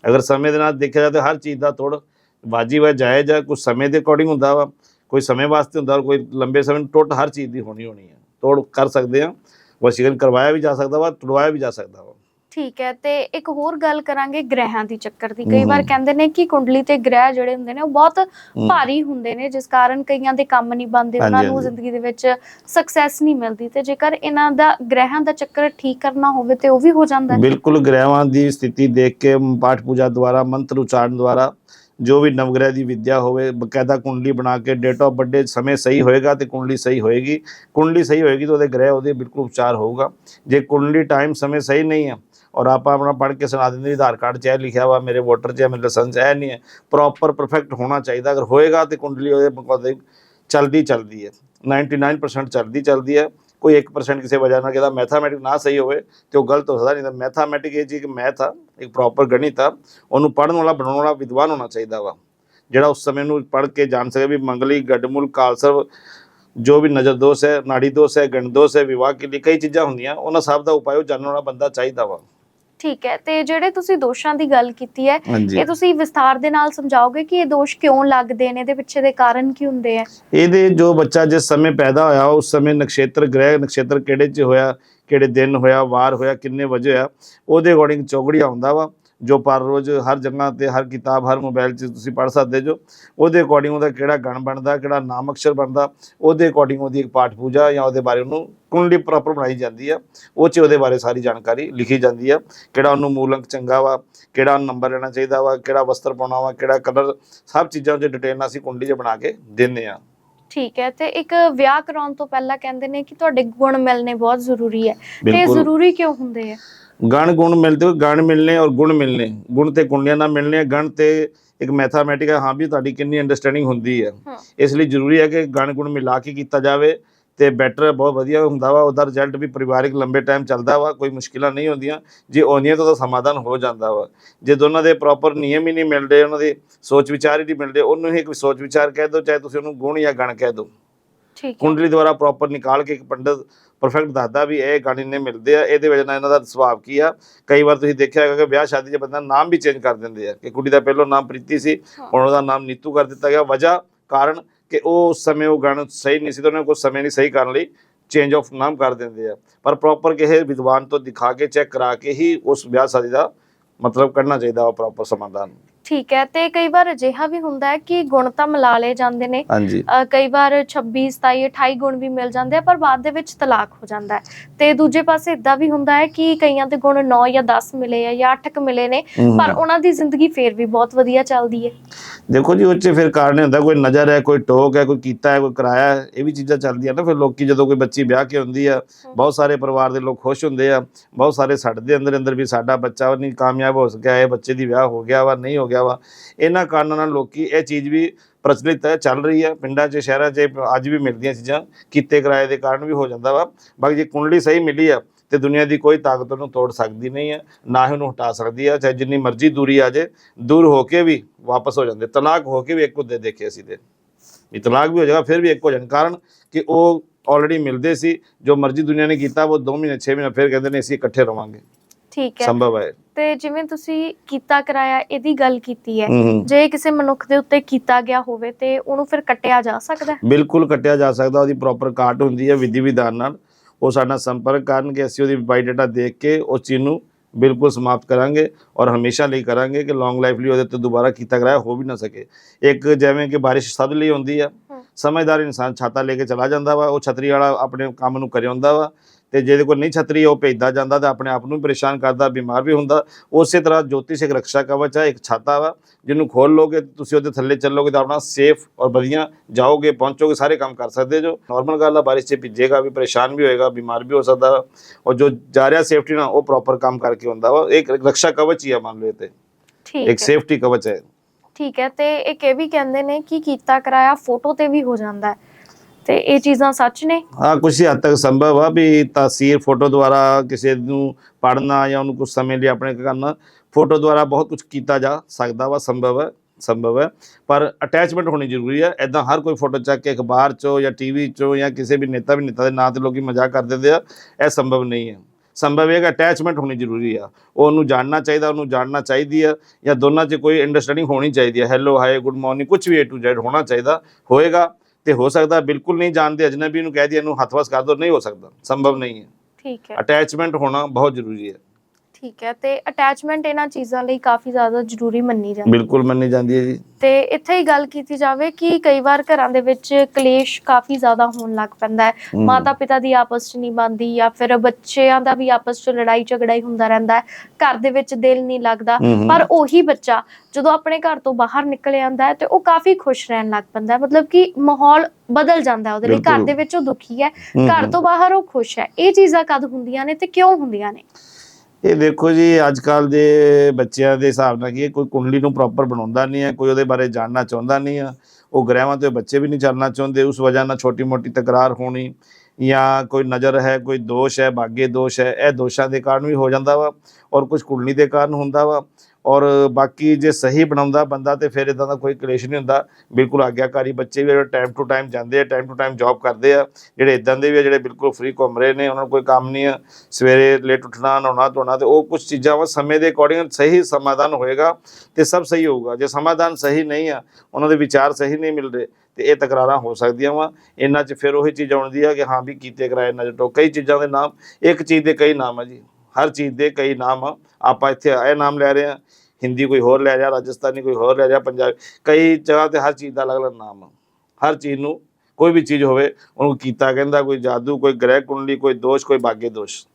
ਅਗਰ ਸਮੇਂ ਦੇ ਨਾਲ ਦੇਖਿਆ ਜਾਵੇ ਤਾਂ ਹਰ ਚੀਜ਼ ਦਾ ਤੋੜ ਵਾਜਿਬ ਹੈ ਜਾਇਜ਼ ਹੈ ਕੁਝ ਸਮੇਂ ਦੇ ਅਕੋਰਡਿੰਗ ਹੁੰਦਾ ਵਾ, ਕੋਈ ਸਮੇਂ ਵਾਸਤੇ ਹੁੰਦਾ ਔਰ ਕੋਈ ਲੰਬੇ ਸਮੇਂ ਨੂੰ ਟੁੱਟ ਹਰ ਚੀਜ਼ ਦੀ ਹੋਣੀ ਹੋਣੀ ਹੈ ਤੋੜ ਕਰ ਸਕਦੇ ਆ, ਵਸ਼ੀਕਰਨ ਕਰਵਾਇਆ ਵੀ ਜਾ ਸਕਦਾ ਵਾ, ਤੁੜਵਾਇਆ ਵੀ ਜਾ ਸਕਦਾ ਵਾ। ਠੀਕ ਹੈ ਤੇ ਇੱਕ ਹੋਰ ਗੱਲ ਕਰਾਂਗੇ ਗ੍ਰਹਿਾਂ ਦੀ ਚੱਕਰ ਦੀ। ਕਈ। ਵਾਰ ਕਹਿੰਦੇ ਨੇ ਕਿ ਕੁੰਡਲੀ ਤੇ ਗ੍ਰਹਿ ਜਿਹੜੇ ਹੁੰਦੇ ਨੇ ਉਹ ਬਹੁਤ ਭਾਰੀ ਹੁੰਦੇ ਨੇ ਜਿਸ ਕਾਰਨ ਕਈਆਂ ਦੇ ਕੰਮ ਨਹੀਂ ਬਣਦੇ ਉਹਨਾਂ ਨੂੰ। ਜ਼ਿੰਦਗੀ ਦੇ ਵਿੱਚ ਸਕਸੈਸ ਨਹੀਂ ਮਿਲਦੀ ਤੇ ਜੇਕਰ ਇਹਨਾਂ ਦਾ ਗ੍ਰਹਿਾਂ ਦਾ ਚੱਕਰ ਠੀਕ ਕਰਨਾ ਹੋਵੇ ਤੇ ਉਹ ਵੀ ਹੋ ਜਾਂਦਾ ਹੈ। ਬਿਲਕੁਲ ਗ੍ਰਹਿਵਾਂ ਦੀ ਸਥਿਤੀ ਦੇਖ ਕੇ ਪਾਠ ਪੂਜਾ ਦੁਆਰਾ ਮੰਤਰ ਉਚਾਰਨ ਦੁਆਰਾ ਜੋ ਵੀ ਨਵਗ੍ਰਹਿ ਦੀ ਵਿਦਿਆ ਹੋਵੇ ਬਕਾਇਦਾ ਕੁੰਡਲੀ ਬਣਾ ਕੇ ਡੇਟ ਆਫ ਬਰਥਡੇ ਸਮੇਂ ਸਹੀ ਹੋਏਗਾ ਤੇ ਕੁੰਡਲੀ ਸਹੀ ਹੋਏਗੀ। ਕੁੰਡਲੀ ਸਹੀ ਹੋਏਗੀ ਤਾਂ ਉਹਦੇ ਗ੍ਰਹਿ ਉਹਦੇ ਬਿਲਕੁਲ ਉਪਚਾਰ ਹੋਊਗਾ। ਜੇ ਕੁੰਡਲੀ ਟਾਈਮ ਸਮੇਂ ਸਹੀ ਨਹੀਂ ਹੈ ਔਰ ਆਪਾਂ ਆਪਣਾ ਪੜ੍ਹ ਕੇ ਸੁਣਾ ਦਿੰਦੇ ਆਧਾਰ ਕਾਰਡ 'ਚ ਇਹ ਲਿਖਿਆ ਵਾ ਮੇਰੇ ਵੋਟਰ 'ਚ ਹੈ, ਮੇਰੇ ਲਾਇਸੈਂਸ ਇਹ ਨਹੀਂ ਹੈ ਪ੍ਰੋਪਰ ਪਰਫੈਕਟ ਹੋਣਾ ਚਾਹੀਦਾ। ਅਗਰ ਹੋਏਗਾ ਤੇ ਕੁੰਡਲੀ ਉਹਦੇ ਮੁਕਾਬਲੇ ਚਲਦੀ ਚਲਦੀ ਹੈ। 99% ਚਲਦੀ ਚਲਦੀ ਹੈ। ਕੋਈ 1% ਕਿਸੇ ਵਜ੍ਹਾ ਨਾਲ ਕਿਦਾ ਮੈਥਮੈਟਿਕ ਨਾ ਸਹੀ ਹੋਵੇ, ਤੇ ਉਹ ਗਲਤ ਹੋ ਸਕਦਾ ਨਹੀਂ ਤਾਂ ਮੈਥਮੈਟਿਕ ਇਹ ਚੀਜ਼ ਮੈਥ ਆ, ਇੱਕ ਪ੍ਰੋਪਰ ਗਣਿਤ ਆ, ਉਹਨੂੰ ਪੜ੍ਹਨ ਵਾਲਾ, ਬਣਾਉਣ ਵਾਲਾ ਵਿਦਵਾਨ ਹੋਣਾ ਚਾਹੀਦਾ ਵਾ। ਜਿਹੜਾ ਉਸ ਸਮੇਂ ਨੂੰ ਪੜ੍ਹ ਕੇ ਜਾਣ ਸਕੇ ਵੀ ਮੰਗਲੀ, ਗੱਡਮੂਲ, ਕਾਲਸਰ, ਜੋ ਵੀ ਨਜ਼ਰ ਦੋਸ਼ ਹੈ, ਨਾੜੀ ਦੋਸ਼ ਹੈ, ਗਣ ਦੋਸ਼ ਹੈ, ਵਿਵਾਹ ਕੇ ਲਈ ਕਈ ਚੀਜ਼ਾਂ ਹੁੰਦੀਆਂ, ਉਹਨਾਂ ਸਭ ਦਾ ਉਪਾਅ ਉਹ ਜਾਣਨ ਵਾਲਾ ਬੰਦਾ ਚਾਹੀਦਾ ਵਾ। ਠੀਕ ਹੈ ਤੇ ਜਿਹੜੇ ਤੁਸੀਂ ਦੋਸ਼ਾਂ ਦੀ ਗੱਲ ਕੀਤੀ ਹੈ ਹਾਂਜੀ। ਇਹ ਤੁਸੀਂ ਵਿਸਥਾਰ ਦੇ ਨਾਲ ਸਮਝਾਓਗੇ ਕਿ ਇਹ ਦੋਸ਼ ਕਿਉਂ ਲੱਗਦੇ ਨੇ ਇਹਦੇ ਪਿੱਛੇ ਦੇ ਕਾਰਨ ਕੀ ਹੁੰਦੇ ਆ? ਇਹਦੇ ਜੋ ਬੱਚਾ ਜਿਸ ਸਮੇਂ ਪੈਦਾ ਹੋਇਆ ਉਸ ਸਮੇਂ ਨਕਸ਼ੇਤਰ ਗ੍ਰਹਿ ਨਕਸ਼ੇਤਰ ਕਿਹੜੇ 'ਚ ਹੋਇਆ ਕਿਹੜੇ ਦਿਨ ਹੋਇਆ ਵਾਰ ਹੋਇਆ ਕਿੰਨੇ ਵਜੇ ਹੋਇਆ ਉਹਦੇ ਅਕੋਰਡਿੰਗ ਚੌਗੜੀਆ ਹੁੰਦਾ ਵਾ। ਜੋ ਪਰ ਰੋਜ਼ ਹਰ ਜਗ੍ਹਾ ਤੇ ਹਰ ਕਿਤਾਬ ਹਰ ਮੋਬਾਈਲ 'ਚ ਤੁਸੀਂ ਪੜ੍ਹ ਸਕਦੇ ਜੋ ਉਹਦੇ ਅਕੋਰਡਿੰਗ ਉਹਦਾ ਕਿਹੜਾ ਗਣ ਬਣਦਾ ਕਿਹੜਾ ਨਾਮ ਅਕਸ਼ਰ ਬਣਦਾ ਉਹਦੇ ਅਕੋਰਡਿੰਗ ਉਹਦੀ ਇੱਕ ਪਾਠ ਪੂਜਾ ਜਾਂ ਉਹਦੇ ਬਾਰੇ ਉਹਨੂੰ ਕੁੰਡਲੀ ਪ੍ਰੋਪਰ ਬਣਾਈ ਜਾਂਦੀ ਆ। ਉਹ 'ਚ ਉਹਦੇ ਬਾਰੇ ਸਾਰੀ ਜਾਣਕਾਰੀ ਲਿਖੀ ਜਾਂਦੀ ਆ। ਕਿਹੜਾ ਉਹਨੂੰ ਮੂਲ ਅੰਕ ਚੰਗਾ ਵਾ ਕਿਹੜਾ ਨੰਬਰ ਲੈਣਾ ਚਾਹੀਦਾ ਵਾ ਕਿਹੜਾ ਵਸਤਰ ਪਾਉਣਾ ਵਾ ਕਿਹੜਾ ਕਲਰ ਸਭ ਚੀਜ਼ਾਂ ਉਹਦੇ ਡਿਟੇਲ ਨਾਲ ਅਸੀਂ ਕੁੰਡਲੀ 'ਚ ਬਣਾ ਕੇ ਦਿੰਦੇ ਆ। ਠੀਕ ਹੈ ਤੇ ਇੱਕ ਵਿਆਹ ਕਰਾਉਣ ਤੋਂ ਪਹਿਲਾਂ ਕਹਿੰਦੇ ਨੇ ਕਿ ਤੁਹਾਡੇ ਗੁਣ ਮਿਲਣੇ ਬਹੁਤ ਜ਼ਰੂਰੀ ਹੈ। ਤੇ ਜ਼ਰੂਰੀ ਕਿਉਂ ਹੁੰਦੇ ਆ? ਗਣ ਗੁਣ ਮਿਲਦੇ ਹੋ ਗਣ ਮਿਲਨੇ ਔਰ ਗੁਣ ਮਿਲਨੇ। ਗੁਣ ਤੇ ਕੁੰਡਲੀਆਂ ਨਾਲ ਮਿਲਨੇ ਗਣ ਤੇ ਇੱਕ ਮੈਥਮੈਟਿਕ ਹੈ ਹਾਂ ਵੀ ਤੁਹਾਡੀ ਕਿੰਨੀ ਅੰਡਰਸਟੈਂਡਿੰਗ ਹੁੰਦੀ ਹੈ। ਇਸ ਲਈ ਜ਼ਰੂਰੀ ਹੈ ਕਿ ਗਣ ਗੁਣ ਮਿਲਾ ਕੇ ਕੀਤਾ ਜਾਵੇ ਤੇ ਬੈਟਰ ਬਹੁਤ ਵਧੀਆ ਹੁੰਦਾ ਵਾ ਉਹਦਾ ਰਿਜ਼ਲਟ ਵੀ ਪਰਿਵਾਰਿਕ ਲੰਬੇ ਟਾਈਮ ਚੱਲਦਾ ਵਾ ਕੋਈ ਮੁਸ਼ਕਿਲਾਂ ਨਹੀਂ ਹੁੰਦੀਆਂ। ਜੇ ਆਉਂਦੀਆਂ ਤਾਂ ਉਹਦਾ ਸਮਾਧਾਨ ਹੋ ਜਾਂਦਾ ਵਾ। ਜੇ ਦੋਨਾਂ ਦੇ ਪ੍ਰੋਪਰ ਨਿਯਮ ਹੀ ਨਹੀਂ ਮਿਲਦੇ ਉਹਨਾਂ ਦੇ ਸੋਚ ਵਿਚਾਰ ਹੀ ਨਹੀਂ ਮਿਲਦੇ ਉਹਨੂੰ ਹੀ ਕੋਈ ਸੋਚ ਵਿਚਾਰ ਕਹਿ ਦਿਓ ਚਾਹੇ ਤੁਸੀਂ ਉਹਨੂੰ ਗੁਣ ਜਾਂ ਗਣ ਕਹਿ ਦਿਓ। ਠੀਕ ਹੈ। ਕੁੰਡਲੀ ਦੁਆਰਾ ਪ੍ਰੋਪਰ ਨਿਕਾਲ ਕੇ ਇੱਕ ਪੰਡਤ ਪਰਫੈਕਟ ਦੱਸਦਾ ਵੀ ਇਹ ਗਾਣੇ ਨੇ ਮਿਲਦੇ ਆ ਇਹਦੇ ਵਜ੍ਹਾ ਨਾਲ ਇਹਨਾਂ ਦਾ ਸੁਭਾਅ ਕੀ ਆ। ਕਈ ਵਾਰ ਤੁਸੀਂ ਦੇਖਿਆ ਹੈਗਾ ਕਿ ਵਿਆਹ ਸ਼ਾਦੀ 'ਚ ਬੰਦਾ ਨਾਮ ਵੀ ਚੇਂਜ ਕਰ ਦਿੰਦੇ ਆ ਕਿ ਕੁੜੀ ਦਾ ਪਹਿਲੋਂ ਨਾਮ ਪ੍ਰੀਤੀ ਸੀ। ਹੁਣ ਉਹਦਾ ਨਾਮ ਨੀਤੂ ਕਰ ਦਿੱਤਾ ਗਿਆ। ਵਜ੍ਹਾ ਕਾਰਨ ਕਿ ਉਹ ਉਸ ਸਮੇਂ ਉਹ ਗਾਣਾ ਸਹੀ ਨਹੀਂ ਸੀ ਤਾਂ ਉਹਨੇ ਕੁਝ ਸਮੇਂ ਨਹੀਂ ਸਹੀ ਕਰਨ ਲਈ ਚੇਂਜ ਆਫ ਨਾਮ ਕਰ ਦਿੰਦੇ ਆ। ਪਰ ਪ੍ਰੋਪਰ ਕਿਸੇ ਵਿਦਵਾਨ ਤੋਂ ਦਿਖਾ ਕੇ ਚੈੱਕ ਕਰਾ ਕੇ ਹੀ ਉਸ ਵਿਆਹ ਸ਼ਾਦੀ ਦਾ ਮਤਲਬ ਕਰਨਾ ਚਾਹੀਦਾ ਵਾ ਪ੍ਰੋਪਰ ਸਮਾਧਾਨ ਠੀਕ ਹੈ ਤੇ ਕਈ ਵਾਰ ਅਜਿਹਾ ਵੀ ਹੁੰਦਾ ਹੈ ਕਿ ਗੁਣ ਤਾਂ ਮਿਲਾ ਲਏ ਜਾਂਦੇ ਨੇ। ਹਾਂਜੀ। ਅ, ਕਈ ਵਾਰ 26 27 28 ਗੁਣ ਵੀ ਮਿਲ ਜਾਂਦੇ ਆ ਪਰ ਬਾਅਦ ਦੇ ਵਿੱਚ ਤਲਾਕ ਹੋ ਜਾਂਦਾ ਹੈ। ਤੇ ਦੂਜੇ ਪਾਸੇ ਇਦਾਂ ਵੀ ਹੁੰਦਾ ਹੈ ਕਿ ਕਈਆਂ ਦੇ ਗੁਣ 9 ਜਾਂ 10 ਮਿਲੇ ਆ ਜਾਂ 8 ਕ ਮਿਲੇ ਨੇ ਹਮ। ਪਰ ਉਹਨਾਂ ਦੀ ਜ਼ਿੰਦਗੀ ਫੇਰ ਵੀ ਬਹੁਤ ਵਧੀਆ ਚੱਲਦੀ ਹੈ। ਦੇਖੋ ਜੀ ਉਹ 'ਚ ਫਿਰ ਕਾਰਨ ਇਹ ਹੁੰਦਾ ਕੋਈ ਨਜ਼ਰ ਹੈ ਕੋਈ ਟੋਕ ਹੈ ਕੋਈ ਕੀਤਾ ਹੈ ਕੋਈ ਕਰਾਇਆ ਹੈ ਇਹ ਵੀ ਚੀਜ਼ਾਂ ਚੱਲਦੀਆਂ ਨਾ। ਫਿਰ ਲੋਕੀ ਜਦੋਂ ਕੋਈ ਬੱਚੀ ਵਿਆਹ ਕੇ ਹੁੰਦੀ ਆ ਬਹੁਤ ਸਾਰੇ ਪਰਿਵਾਰ ਦੇ ਲੋਕ ਖੁਸ਼ ਹੁੰਦੇ ਆ। ਬਹੁਤ ਸਾਰੇ ਸਾਡੇ ਦੇ ਅੰਦਰ ਅੰਦਰ ਵੀ ਸਾਡਾ ਬੱਚਾ ਨਹੀਂ ਕਾਮਯਾਬ ਹੋ ਸਕਿਆ ਇਹ ਬੱਚੇ ਦੀ ਵਿਆਹ ਹੋ ਗਿਆ ਵਾ ਨਹੀਂ ਹੋ ਗਿਆ ਵਾ। ਇਹਨਾਂ ਕਾਰਨਾਂ ਨਾਲ ਲੋਕੀ ਇਹ ਚੀਜ਼ ਵੀ ਪ੍ਰਚਲਿਤ ਹੈ ਚੱਲ ਰਹੀ ਹੈ। ਪਿੰਡਾਂ 'ਚ ਸ਼ਹਿਰਾਂ 'ਚ ਅੱਜ ਵੀ ਮਿਲਦੀਆਂ ਚੀਜ਼ਾਂ। ਕੀਤੇ ਕਿਰਾਏ ਦੇ ਕਾਰਨ ਵੀ ਹੋ ਜਾਂਦਾ ਵਾ। ਬਾਕੀ ਜੇ ਕੁੰਡਲੀ ਸਹੀ ਮਿਲੀ ਆ ਤੇ ਦੁਨੀਆ ਦੀ ਕੋਈ ਤਾਕਤ ਉਹਨੂੰ ਤੋੜ ਸਕਦੀ ਨਹੀਂ ਹੈ ਨਾ ਹੀ ਉਹਨੂੰ ਹਟਾ ਸਕਦੀ ਹੈ ਚਾਹੇ ਜਿੰਨੀ ਮਰਜ਼ੀ ਦੂਰੀ ਆ ਜਾਏ ਦੂਰ ਹੋ ਕੇ ਵੀ ਵਾਪਸ ਹੋ ਜਾਂਦੇ। ਤਲਾਕ ਹੋ ਕੇ ਵੀ ਇੱਕ ਹੁੰਦੇ ਦੇਖੇ ਅਸੀਂ ਦੇ ਵੀ ਤਲਾਕ ਵੀ ਹੋ ਜਾਏਗਾ ਫਿਰ ਵੀ ਇੱਕ ਹੋ ਜਾਣ। ਕਾਰਨ ਕਿ ਉਹ ਆਲਰੇਡੀ ਮਿਲਦੇ ਸੀ ਜੋ ਮਰਜ਼ੀ ਦੁਨੀਆ ਨੇ ਕੀਤਾ ਉਹ 2 ਮਹੀਨੇ 6 ਮਹੀਨੇ ਫਿਰ ਕਹਿੰਦੇ ਨੇ ਅਸੀਂ ਇਕੱਠੇ ਰਵਾਂਗੇ। ਠੀਕ ਹੈ। ਸੰਭਵ ਹੈ। ਤੇ ਜਿਵੇਂ ਤੁਸੀਂ ਕੀਤਾ ਕਰਾਇਆ ਇਹਦੀ ਗੱਲ ਕੀਤੀ ਹੈ। ਜੇ ਕਿਸੇ ਮਨੁੱਖ ਦੇ ਉੱਤੇ ਕੀਤਾ ਗਿਆ ਹੋਵੇ ਤੇ ਉਹਨੂੰ ਫਿਰ ਕੱਟਿਆ ਜਾ ਸਕਦਾ ਹੈ? ਬਿਲਕੁਲ ਕੱਟਿਆ ਜਾ ਸਕਦਾ ਉਹਦੀ ਪ੍ਰੋਪਰ ਕਾਟ ਹੁੰਦੀ ਹੈ ਵਿਧੀ ਵਿਧਾਨ ਨਾਲ। ਉਹ ਸਾਡਾ ਸੰਪਰਕ ਕਰਨਗੇ ਅਸੀਂ ਉਹਦੀ ਬਾਇਓਡਾਟਾ ਦੇਖ ਕੇ ਉਸ ਚੀਜ਼ ਨੂੰ ਬਿਲਕੁਲ ਸਮਾਪਤ ਕਰਾਂਗੇ ਔਰ ਹਮੇਸ਼ਾ ਲਈ ਕਰਾਂਗੇ ਕਿ ਲੌਂਗ ਲਾਈਫ ਲਈ ਉਹਦੇ ਤੇ ਦੁਬਾਰਾ ਕੀਤਾ ਕਰਾਇਆ ਹੋ ਵੀ ਨਾ ਸਕੇ। ਇੱਕ ਜਿਵੇਂ ਕਿ ਬਾਰਿਸ਼ ਸਦ ਲਈ ਹੁੰਦੀ ਆ। ਸਮਝਦਾਰ ਇਨਸਾਨ ਛਾਤਾ ਲੈ ਕੇ ਚਲਾ ਜਾਂਦਾ ਵਾ ਉਹ ਛਤਰੀ ਵਾਲਾ ਆਪਣੇ ਕੰਮ ਨੂੰ ਕਰਿਆ ਹੁੰਦਾ ਵਾ ਤੇ ਜਿਹਦੇ ਕੋਲ ਨਹੀਂ ਛਤਰੀ ਉਹ ਭੇਜਦਾ ਜਾਂਦਾ ਤੇ ਆਪਣੇ ਆਪ ਨੂੰ ਪਰੇਸ਼ਾਨ ਕਰਦਾ ਬਿਮਾਰ ਵੀ ਹੁੰਦਾ। ਉਸੇ ਤਰ੍ਹਾਂ ਜੋਤਿਸ਼ ਇੱਕ ਰੱਖਿਆ ਕਵਚ ਹੈ ਇੱਕ ਛਾਤਾ ਵਾ ਜਿਹਨੂੰ ਖੋਲ ਲੋਗੇ ਤੁਸੀਂ ਉਹਦੇ ਥੱਲੇ ਚੱਲੋਗੇ ਤਾਂ ਆਪਣਾ ਸੇਫ ਔਰ ਵਧੀਆ ਜਾਓਗੇ ਪਹੁੰਚੋਗੇ ਸਾਰੇ ਕੰਮ ਕਰ ਸਕਦੇ ਜੋ। ਨਾਰਮਲ ਗੱਲ ਆ ਬਾਰਿਸ਼ 'ਚ ਭਿੱਜੇਗਾ ਵੀ ਪਰੇਸ਼ਾਨ ਵੀ ਹੋਏਗਾ ਬਿਮਾਰ ਵੀ ਹੋ ਸਕਦਾ। ਔਰ ਜੋ ਜਾ ਰਿਹਾ ਸੇਫਟੀ ਨਾਲ ਉਹ ਪ੍ਰੋਪਰ ਕੰਮ ਕਰਕੇ ਹੁੰਦਾ ਵਾ। ਇੱਕ ਰੱਖਿਆ ਕਵਚ ਹੀ ਆ ਮੰਨ ਲਓ ਤੇ। ਠੀਕ ਇੱਕ ਸੇਫਟੀ ਕਵਚ ਹੈ। ਠੀਕ ਹੈ ਤੇ ਇੱਕ ਇਹ ਵੀ ਕਹਿੰਦੇ ਨੇ ਕਿ ਕੀਤਾ ਕਰਾਇਆ ਫੋਟੋ ਤੇ ਵੀ ਹੋ ਜਾਂਦਾ ਹੈ। ਤੇ ਇਹ ਚੀਜ਼ਾਂ ਸੱਚ ਨੇ? ਹਾਂ ਕੁਝ ਹੱਦ ਤੱਕ ਸੰਭਵ ਆ ਵੀ ਤਾਸੀਰ ਫੋਟੋ ਦੁਆਰਾ ਕਿਸੇ ਨੂੰ ਪੜਨਾ ਜਾਂ ਉਹਨੂੰ ਕੁਝ ਸਮੇਂ ਲਈ ਆਪਣੇ ਕਰਨਾ, ਫੋਟੋ ਦੁਆਰਾ ਬਹੁਤ ਕੁਝ ਕੀਤਾ ਜਾ ਸਕਦਾ ਵਾ, ਸੰਭਵ ਹੈ ਸੰਭਵ ਹੈ। ਪਰ ਅਟੈਚਮੈਂਟ ਹੋਣੀ ਜ਼ਰੂਰੀ ਹੈ। ਐਦਾਂ ਹਰ ਕੋਈ ਫੋਟੋ ਚੱਕ ਕੇ ਅਖਬਾਰ 'ਚੋਂ ਜਾਂ ਟੀਵੀ 'ਚੋਂ ਜਾਂ ਕਿਸੇ ਵੀ ਨੇਤਾ ਵੀ ਨੇਤਾ ਦੇ ਨਾਂ ਤੇ ਲੋਕੀ ਮਜ਼ਾਕ ਕਰ ਦਿੰਦੇ ਆ, ਇਹ ਸੰਭਵ ਨਹੀਂ ਹੈ। ਸੰਭਵ ਹੈ ਕਿ ਅਟੈਚਮੈਂਟ ਹੋਣੀ ਜ਼ਰੂਰੀ ਆ। ਉਹ ਉਹਨੂੰ ਜਾਣਨਾ ਚਾਹੀਦਾ, ਉਹਨੂੰ ਜਾਣਨਾ ਚਾਹੀਦੀ ਆ ਜਾਂ ਦੋਨਾਂ 'ਚ ਕੋਈ ਅੰਡਰਸਟੈਂਡਿੰਗ ਹੋਣੀ ਚਾਹੀਦੀ ਹੈ ਹੈਲੋ ਹਾਏ ਗੁੱਡ ਮਾਰਨਿੰਗ ਕੁਝ ਵੀ ਏ ਟੂ ਜੈਡ ਹੋਣਾ ਚਾਹੀਦਾ, ਹੋਏਗਾ। ਤੇ ਹੋ ਸਕਦਾ ਬਿਲਕੁਲ ਨਹੀਂ ਜਾਣਦੇ ਅਜਨਬੀ ਨੂੰ ਕਹਿ ਦਿਆ ਇਹਨੂੰ ਹੱਥ ਵਸ ਕਰ ਦੋ ਨਹੀਂ ਹੋ ਸਕਦਾ ਸੰਭਵ ਨਹੀਂ ਹੈ। ਠੀਕ ਹੈ। ਅਟੈਚਮੈਂਟ ਹੋਣਾ ਬਹੁਤ ਜ਼ਰੂਰੀ ਹੈ। ਠੀਕ ਹੈ ਤੇ ਅਟੈਚਮੈਂਟ ਇਹਨਾਂ ਚੀਜ਼ਾਂ ਲਈ ਕਾਫੀ ਜ਼ਿਆਦਾ ਜ਼ਰੂਰੀ ਮੰਨੀ ਜਾਂਦੀ ਹੈ। ਬਿਲਕੁਲ ਮੰਨੀ ਜਾਂਦੀ ਹੈ ਜੀ। ਤੇ ਇੱਥੇ ਹੀ ਗੱਲ ਕੀਤੀ ਜਾਵੇ ਕਿ ਕਈ ਵਾਰ ਘਰਾਂ ਦੇ ਵਿੱਚ ਕਲੇਸ਼ ਕਾਫੀ ਜ਼ਿਆਦਾ ਹੋਣ ਲੱਗ ਪੈਂਦਾ ਹੈ। ਮਾਤਾ ਪਿਤਾ ਦੀ ਆਪਸ 'ਚ ਨਹੀਂ ਬਣਦੀ ਜਾਂ ਫਿਰ ਬੱਚਿਆਂ ਦਾ ਵੀ ਆਪਸ 'ਚ ਲੜਾਈ ਝਗੜਾ ਹੀ ਹੁੰਦਾ ਰਹਿੰਦਾ ਹੈ। ਘਰ ਦੇ ਵਿੱਚ ਦਿਲ ਨਹੀਂ ਲੱਗਦਾ। ਪਰ ਉਹੀ ਬੱਚਾ ਜਦੋਂ ਆਪਣੇ ਘਰ ਤੋਂ ਬਾਹਰ ਨਿਕਲ ਆਉਂਦਾ ਹੈ ਤੇ ਉਹ ਕਾਫੀ ਖੁਸ਼ ਰਹਿਣ ਲੱਗ ਪੈਂਦਾ ਹੈ। ਮਤਲਬ ਕਿ ਮਾਹੌਲ ਬਦਲ ਜਾਂਦਾ ਹੈ ਉਹਦੇ ਲਈ ਘਰ। ਦੇ ਵਿੱਚ ਉਹ ਦੁਖੀ ਹੈ। ਘਰ ਤੋਂ ਬਾਹਰ ਉਹ ਖੁਸ਼ ਹੈ। ਇਹ ਚੀਜ਼ਾਂ ਕਦ ਹੁੰਦੀਆਂ ਨੇ ਤੇ ਕਿਉਂ ਹੁੰਦੀਆਂ ਨੇ? ਇਹ ਦੇਖੋ ਜੀ ਅੱਜ ਕੱਲ ਦੇ ਬੱਚਿਆਂ ਦੇ ਹਿਸਾਬ ਨਾਲ ਕੀ ਹੈ, ਕੋਈ ਕੁੰਡਲੀ ਨੂੰ ਪ੍ਰੋਪਰ ਬਣਾਉਂਦਾ ਨਹੀਂ ਹੈ ਕੋਈ ਉਹਦੇ ਬਾਰੇ ਜਾਣਨਾ ਚਾਹੁੰਦਾ ਨਹੀਂ ਆ ਉਹ ਗ੍ਰਹਿਵਾਂ ਤੇ ਬੱਚੇ ਵੀ ਨਹੀਂ ਚੱਲਣਾ ਚਾਹੁੰਦੇ ਉਸ ਵਜ੍ਹਾ ਨਾਲ ਛੋਟੀ ਮੋਟੀ ਤਕਰਾਰ ਹੋਣੀ ਜਾਂ ਕੋਈ ਨਜ਼ਰ ਹੈ ਕੋਈ ਦੋਸ਼ ਹੈ ਬਾਗੇ ਦੋਸ਼ ਹੈ ਇਹ ਦੋਸ਼ਾਂ ਦੇ ਕਾਰਨ ਵੀ ਹੋ ਜਾਂਦਾ ਵਾ ਔਰ ਕੁਝ ਕੁੰਡਲੀ ਦੇ ਕਾਰਨ ਹੁੰਦਾ ਵਾ। ਔਰ ਬਾਕੀ ਜੇ ਸਹੀ ਬਣਾਉਂਦਾ ਬੰਦਾ ਤੇ ਫਿਰ ਇਦਾਂ ਦਾ ਕੋਈ ਕਲੇਸ਼ ਨਹੀਂ ਹੁੰਦਾ। ਬਿਲਕੁਲ ਆਗਿਆਕਾਰੀ ਬੱਚੇ ਵੀ ਟਾਈਮ ਟੂ ਟਾਈਮ ਜਾਂਦੇ ਆ ਟਾਈਮ ਟੂ ਟਾਈਮ ਜੌਬ ਕਰਦੇ ਆ, ਜਿਹੜੇ ਇਦਾਂ ਦੇ ਵੀ ਆ, ਜਿਹੜੇ ਬਿਲਕੁਲ ਫ੍ਰੀ ਘੁੰਮ ਰਹੇ ਨੇ, ਉਹਨਾਂ ਨੂੰ ਕੋਈ ਕੰਮ ਨਹੀਂ ਆ। ਸਵੇਰੇ ਲੇਟ ਉੱਠਣਾ, ਨਹਾਉਣਾ, ਧੋਣਾ ਤੇ ਉਹ ਕੁਝ ਚੀਜ਼ਾਂ ਵਾ, ਸਮੇਂ ਦੇ ਅਕੋਰਡਿੰਗ ਸਹੀ ਸਮਾਧਾਨ ਹੋਏਗਾ ਤੇ ਸਭ ਸਹੀ ਹੋਊਗਾ। ਜੇ ਸਮਾਧਾਨ ਸਹੀ ਨਹੀਂ ਆ, ਉਹਨਾਂ ਦੇ ਵਿਚਾਰ ਸਹੀ ਨਹੀਂ ਮਿਲ ਰਹੇ, ਤੇ ਇਹ ਤਕਰਾਰਾਂ ਹੋ ਸਕਦੀਆਂ ਵਾ। ਇਹਨਾਂ 'ਚ ਫਿਰ ਉਹੀ ਚੀਜ਼ ਆਉਂਦੀ ਆ ਕਿ ਹਾਂ ਵੀ ਕੀਤੇ ਕਰਾਏ ਨਜ਼ਰ ਤੋਂ ਕਈ ਚੀਜ਼ਾਂ ਦੇ ਨਾਮ, ਇੱਕ ਚੀਜ਼ ਦੇ ਕਈ ਨਾਮ ਆ ਜੀ। ਹਰ ਚੀਜ਼ ਦੇ ਕਈ ਨਾਮ ਆਪਾਂ ਇੱਥੇ ਇਹ ਨਾਮ ਲੈ ਰਹੇ ਆ ਹਿੰਦੀ ਕੋਈ ਹੋਰ ਲੈ ਜਾ ਰਾਜਸਥਾਨੀ ਕੋਈ ਹੋਰ ਲੈ ਜਾ ਪੰਜਾਬੀ ਕਈ ਜਗ੍ਹਾ ਤੇ ਹਰ ਚੀਜ਼ ਦਾ ਅਲੱਗ-ਅਲੱਗ ਨਾਮ। ਹਰ ਚੀਜ਼ ਨੂੰ ਕੋਈ ਵੀ ਚੀਜ਼ ਹੋਵੇ ਉਹਨੂੰ ਕੀਤਾ ਕਹਿੰਦਾ ਕੋਈ ਜਾਦੂ ਕੋਈ ਗ੍ਰਹਿ ਕੁੰਡਲੀ ਕੋਈ ਦੋਸ਼ ਕੋਈ ਬਾਗੇ ਦੋਸ਼।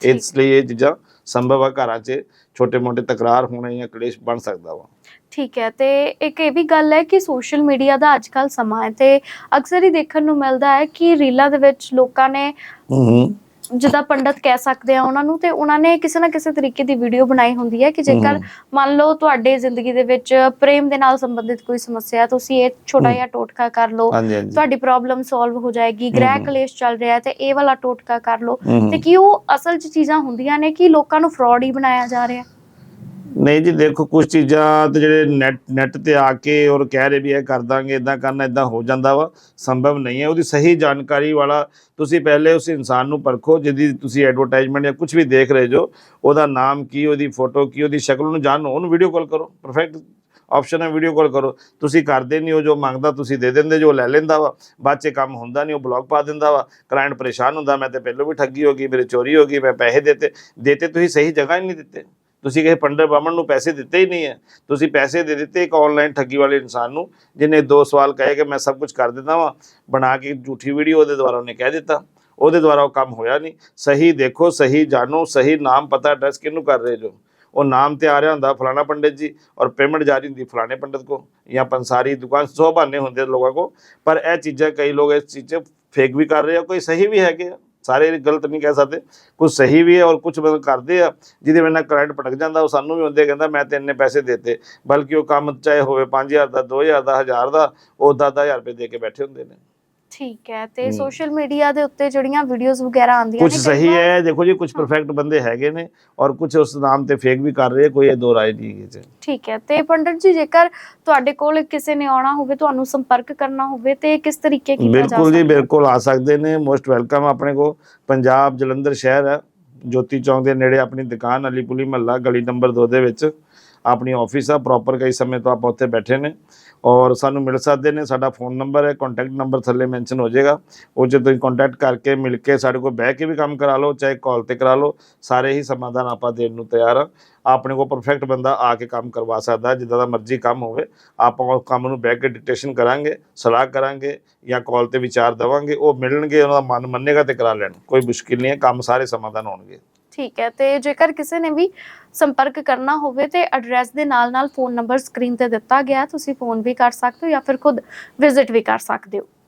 ਇਸ ਲਈ ਇਹ ਚੀਜ਼ਾਂ ਸੰਭਵ ਆ ਘਰਾਂ 'ਚ ਛੋਟੇ-ਮੋਟੇ ਤਕਰਾਰ ਹੋਣੇ ਜਾਂ ਕਲੇਸ਼ ਬਣ ਸਕਦਾ ਵਾ। ਠੀਕ ਹੈ ਤੇ ਇੱਕ ਇਹ ਵੀ ਗੱਲ ਹੈ ਕਿ ਸੋਸ਼ਲ ਮੀਡੀਆ ਦਾ ਅੱਜ ਕੱਲ ਸਮਾਂ ਹੈ ਤੇ ਅਕਸਰ ਹੀ ਦੇਖਣ ਨੂੰ ਮਿਲਦਾ ਹੈ ਕਿ ਰੀਲਾਂ ਦੇ ਵਿੱਚ ਲੋਕਾਂ ਨੇ ਹੂੰ ਹੂੰ ਜਿੱਦਾਂ ਪੰਡਤ ਕਹਿ ਸਕਦੇ ਆ ਉਹਨਾਂ ਨੂੰ ਤੇ ਉਹਨਾਂ ਨੇ ਕਿਸੇ ਨਾ ਕਿਸੇ ਤਰੀਕੇ ਦੀ ਵੀਡੀਓ ਬਣਾਈ ਹੁੰਦੀ ਹੈ ਕਿ ਜੇਕਰ। ਮੰਨ ਲਓ ਤੁਹਾਡੇ ਜ਼ਿੰਦਗੀ ਦੇ ਵਿੱਚ ਪ੍ਰੇਮ ਦੇ ਨਾਲ ਸੰਬੰਧਿਤ ਕੋਈ ਸਮੱਸਿਆ ਹੈ ਤੁਸੀਂ ਇਹ ਛੋਟਾ ਜਿਹਾ ਟੋਟਕਾ ਕਰ ਲਓ ਤੁਹਾਡੀ ਪ੍ਰੋਬਲਮ ਸੋਲਵ ਹੋ ਜਾਏਗੀ ਗ੍ਰਹਿ। ਕਲੇਸ਼ ਚੱਲ ਰਿਹਾ ਤੇ ਇਹ ਵਾਲਾ ਟੋਟਕਾ ਕਰ ਲਓ। ਤੇ ਕੀ ਉਹ ਅਸਲ 'ਚ ਚੀਜ਼ਾਂ ਹੁੰਦੀਆਂ ਨੇ ਕਿ ਲੋਕਾਂ ਨੂੰ ਫਰਾਡ ਹੀ ਬਣਾਇਆ ਜਾ ਰਿਹਾ ਹੈ ਨਹੀਂ ਜੀ, ਦੇਖੋ ਕੁਝ ਚੀਜ਼ਾਂ ਤੇ ਜਿਹੜੇ ਨੈਟ ਨੈਟ ਤੇ ਆ ਕੇ ਔਰ ਕਹਿ ਰਹੇ ਵੀ ਇਹ ਕਰ ਦਾਂਗੇ ਇਦਾਂ ਕਰਨਾ ਇਦਾਂ ਹੋ ਜਾਂਦਾ ਵਾ, ਸੰਭਵ ਨਹੀਂ ਹੈ। ਉਹਦੀ ਸਹੀ ਜਾਣਕਾਰੀ ਵਾਲਾ ਤੁਸੀਂ ਪਹਿਲੇ ਉਸ ਇਨਸਾਨ ਨੂੰ ਪਰਖੋ, ਜਿਹਦੀ ਤੁਸੀਂ ਐਡਵਰਟਾਈਜ਼ਮੈਂਟ ਜਾਂ ਕੁਝ ਵੀ ਦੇਖ ਰਹੇ ਜੋ, ਉਹਦਾ ਨਾਮ ਕੀ, ਉਹਦੀ ਫੋਟੋ ਕੀ, ਉਹਦੀ ਸ਼ਕਲ ਨੂੰ ਜਾਣੋ, ਉਹਨੂੰ ਵੀਡੀਓ ਕਾਲ ਕਰੋ। ਪਰਫੈਕਟ ਆਪਸ਼ਨ ਹੈ ਵੀਡੀਓ ਕਾਲ ਕਰੋ। ਤੁਸੀਂ ਕਰਦੇ ਨਹੀਂ ਹੋ, ਜੋ ਮੰਗਦਾ ਤੁਸੀਂ ਦੇ ਦਿੰਦੇ, ਜੋ ਲੈ ਲੈਂਦਾ ਵਾ, ਬਾਅਦ 'ਚ ਕੰਮ ਹੁੰਦਾ ਨਹੀਂ, ਉਹ ਬਲੌਕ ਪਾ ਦਿੰਦਾ ਵਾ। ਕਲਾਇੰਟ ਪਰੇਸ਼ਾਨ ਹੁੰਦਾ, ਮੈਂ ਤੇ ਪਹਿਲਾਂ ਵੀ ਠੱਗੀ ਹੋ ਗਈ, ਮੇਰੇ ਚੋਰੀ ਹੋ ਗਈ, ਮੈਂ ਪੈਸੇ ਦਿੱਤੇ ਦਿੱਤੇ ਤੁਸੀਂ ਸਹੀ ਜਗ੍ਹਾ ਹੀ ਨਹੀਂ ਦਿੱਤੇ। ਤੁਸੀਂ ਕਿਸੇ ਪੰਡਰ ਬਾਹਮਣ ਨੂੰ ਪੈਸੇ ਦਿੱਤੇ ਹੀ ਨਹੀਂ ਹੈ। ਤੁਸੀਂ ਪੈਸੇ ਦੇ ਦਿੱਤੇ ਇੱਕ ਆਨਲਾਈਨ ਠੱਗੀ ਵਾਲੇ ਇਨਸਾਨ ਨੂੰ, ਜਿਹਨੇ ਦੋ ਸਵਾਲ ਕਹੇ ਕਿ ਮੈਂ ਸਭ ਕੁਝ ਕਰ ਦਿੰਦਾ ਵਾਂ, ਬਣਾ ਕੇ ਇੱਕ ਝੂਠੀ ਵੀਡੀਓ ਉਹਦੇ ਦੁਆਰਾ ਉਹਨੇ ਕਹਿ ਦਿੱਤਾ। ਉਹਦੇ ਦੁਆਰਾ ਉਹ ਕੰਮ ਹੋਇਆ ਨਹੀਂ। ਸਹੀ ਦੇਖੋ, ਸਹੀ ਜਾਣੋ, ਸਹੀ ਨਾਮ ਪਤਾ ਐਡਰੈਸ ਕਿਹਨੂੰ ਕਰ ਰਹੇ ਜੋ। ਉਹ ਨਾਮ ਤੇ ਆ ਰਿਹਾ ਹੁੰਦਾ ਫਲਾਣਾ ਪੰਡਿਤ ਜੀ ਔਰ ਪੇਮੈਂਟ ਜਾਰੀ ਹੁੰਦੀ ਫਲਾਣੇ ਪੰਡਿਤ ਕੋ ਜਾਂ ਪੰਸਾਰੀ ਦੁਕਾਨ, ਸੋ ਬਹਾਨੇ ਹੁੰਦੇ ਲੋਕਾਂ ਕੋ ਪਰ ਇਹ ਚੀਜ਼ਾਂ ਕਈ ਲੋਕ ਇਸ ਚੀਜ਼ 'ਚ ਫੇਕ ਵੀ ਕਰ ਰਹੇ ਆ, ਕੋਈ ਸਹੀ ਵੀ ਹੈਗੇ ਆ। ਸਾਰੇ ਗਲਤ ਨਹੀਂ ਕਹਿ ਸਕਦੇ। ਕੁਝ ਸਹੀ ਵੀ ਹੈ ਔਰ ਕੁਝ ਮਤਲਬ ਕਰਦੇ ਆ, ਜਿਹਦੇ ਵਜ੍ਹਾ ਨਾਲ ਕਲਾਇੰਟ ਭਟਕ ਜਾਂਦਾ, ਉਹ ਸਾਨੂੰ ਵੀ ਹੁੰਦੇ ਕਹਿੰਦਾ, ਮੈਂ ਤੇ ਇੰਨੇ ਪੈਸੇ ਦਿੱਤੇ। ਬਲਕਿ ਉਹ ਕੰਮ ਚਾਹੇ ਹੋਵੇ 5000 ਦਾ 2000 ਦਾ 1000 ਦਾ, ਉਹ 10000 ਰੁਪਏ ਦੇ ਕੇ ਬੈਠੇ ਹੁੰਦੇ ਨੇ। ਠੀਕ ਹੈ ਤੇ। ਸੋਸ਼ਲ ਮੀਡੀਆ ਦੇ ਉੱਤੇ ਜਿਹੜੀਆਂ ਵੀਡੀਓਜ਼ ਵਗੈਰਾ ਆਉਂਦੀਆਂ ਕੁਝ ਕਈ ਸਹੀ ਹੈ ਦੇਖੋ ਜੀ ਕੁਝ ਪਰਫੈਕਟ ਬੰਦੇ ਹੈਗੇ ਨੇ ਔਰ ਕੁਝ ਉਸ ਨਾਮ ਤੇ ਫੇਕ ਵੀ ਕਰ ਰਹੇ ਕੋਈ ਇਹ ਦੋ ਰਾਏ ਨਹੀਂ ਹੈ ਠੀਕ ਹੈ ਤੇ ਪੰਡਤ ਜੀ ਜੇਕਰ ਤੁਹਾਡੇ ਕੋਲ ਕਿਸੇ ਨੇ ਆਉਣਾ ਹੋਵੇ ਤੁਹਾਨੂੰ ਸੰਪਰਕ ਕਰਨਾ ਹੋਵੇ ਤੇ ਕਿਸ ਤਰੀਕੇ ਕੀਤਾ ਜਾ ਬਿਲਕੁਲ ਜੀ ਸਕਦਾ? ਬਿਲਕੁਲ ਆ ਸਕਦੇ ਨੇ ਮੋਸਟ ਵੈਲਕਮ ਆਪਣੇ ਕੋ ਪੰਜਾਬ ਜਲੰਧਰ ਸ਼ਹਿਰ ਹੈ ਜੋਤੀ ਚੌਂਕ ਦੇ ਨੇੜੇ ਆਪਣੀ ਦੁਕਾਨ ਅਲੀ ਪੁਲੀ ਮਹੱਲਾ ਗਲੀ ਨੰਬਰ 2 ਦੇ ਵਿੱਚ। ਆਪਣੀ ਆਫਿਸ ਆ ਪ੍ਰੋਪਰ ਕਈ ਸਮੇਂ ਤੋਂ ਆਪਾਂ ਉੱਥੇ ਬੈਠੇ ਨੇ ਔਰ ਸਾਨੂੰ ਮਿਲ ਸਕਦੇ ਨੇ, ਸਾਡਾ ਫੋਨ ਨੰਬਰ ਹੈ ਕੰਟੈਕਟ ਨੰਬਰ ਥੱਲੇ ਮੈਂਸ਼ਨ ਹੋ ਜਾਏਗਾ। ਉਹ 'ਚ ਤੁਸੀਂ ਕੰਟੈਕਟ ਕਰਕੇ ਮਿਲ ਕੇ ਸਾਡੇ ਕੋਲ ਬਹਿ ਕੇ ਵੀ ਕੰਮ ਕਰਾ ਲਓ, ਚਾਹੇ ਕਾਲ ਤੇ ਕਰਾ ਲਓ, ਸਾਰੇ ਹੀ ਸਮਾਧਾਨ ਆਪਾਂ ਦੇਣ ਨੂੰ ਤਿਆਰ ਆ। ਆਪਣੇ ਕੋਲ ਪਰਫੈਕਟ ਬੰਦਾ ਆ ਕੇ ਕੰਮ ਕਰਵਾ ਸਕਦਾ, ਜਿੱਦਾਂ ਦਾ ਮਰਜ਼ੀ ਕੰਮ ਹੋਵੇ। ਆਪਾਂ ਉਹ ਕੰਮ ਨੂੰ ਬਹਿ ਕੇ ਡਿਟੇਸ਼ਨ ਕਰਾਂਗੇ, ਸਲਾਹ ਕਰਾਂਗੇ ਜਾਂ ਕਾਲ ਤੇ ਵਿਚਾਰ ਦੇਵਾਂਗੇ, ਉਹ ਮਿਲਣਗੇ, ਉਹਨਾਂ ਦਾ ਮਨ ਮੰਨੇਗਾ ਤੇ ਕਰਾ ਲੈਣ। ਕੋਈ ਮੁਸ਼ਕਿਲ ਨਹੀਂ ਹੈ, ਕੰਮ ਸਾਰੇ ਸਮਾਧਾਨ ਹੋਣਗੇ। ਠੀਕ ਹੈ, ਤੇ ਜੇਕਰ ਕਿਸੇ ਨੇ ਵੀ ਸੰਪਰਕ ਕਰਨਾ ਹੋਵੇ ਤੇ ਐਡਰੈਸ ਦੇ ਨਾਲ ਨਾਲ ਫੋਨ ਨੰਬਰ ਸਕਰੀਨ ਤੇ ਦਿੱਤਾ ਗਿਆ ਤੁਸੀਂ ਫੋਨ ਵੀ ਕਰ ਸਕਦੇ ਹੋ ਜਾਂ ਫਿਰ ਖੁਦ ਵਿਜ਼ਿਟ ਵੀ ਕਰ ਸਕਦੇ ਹੋ।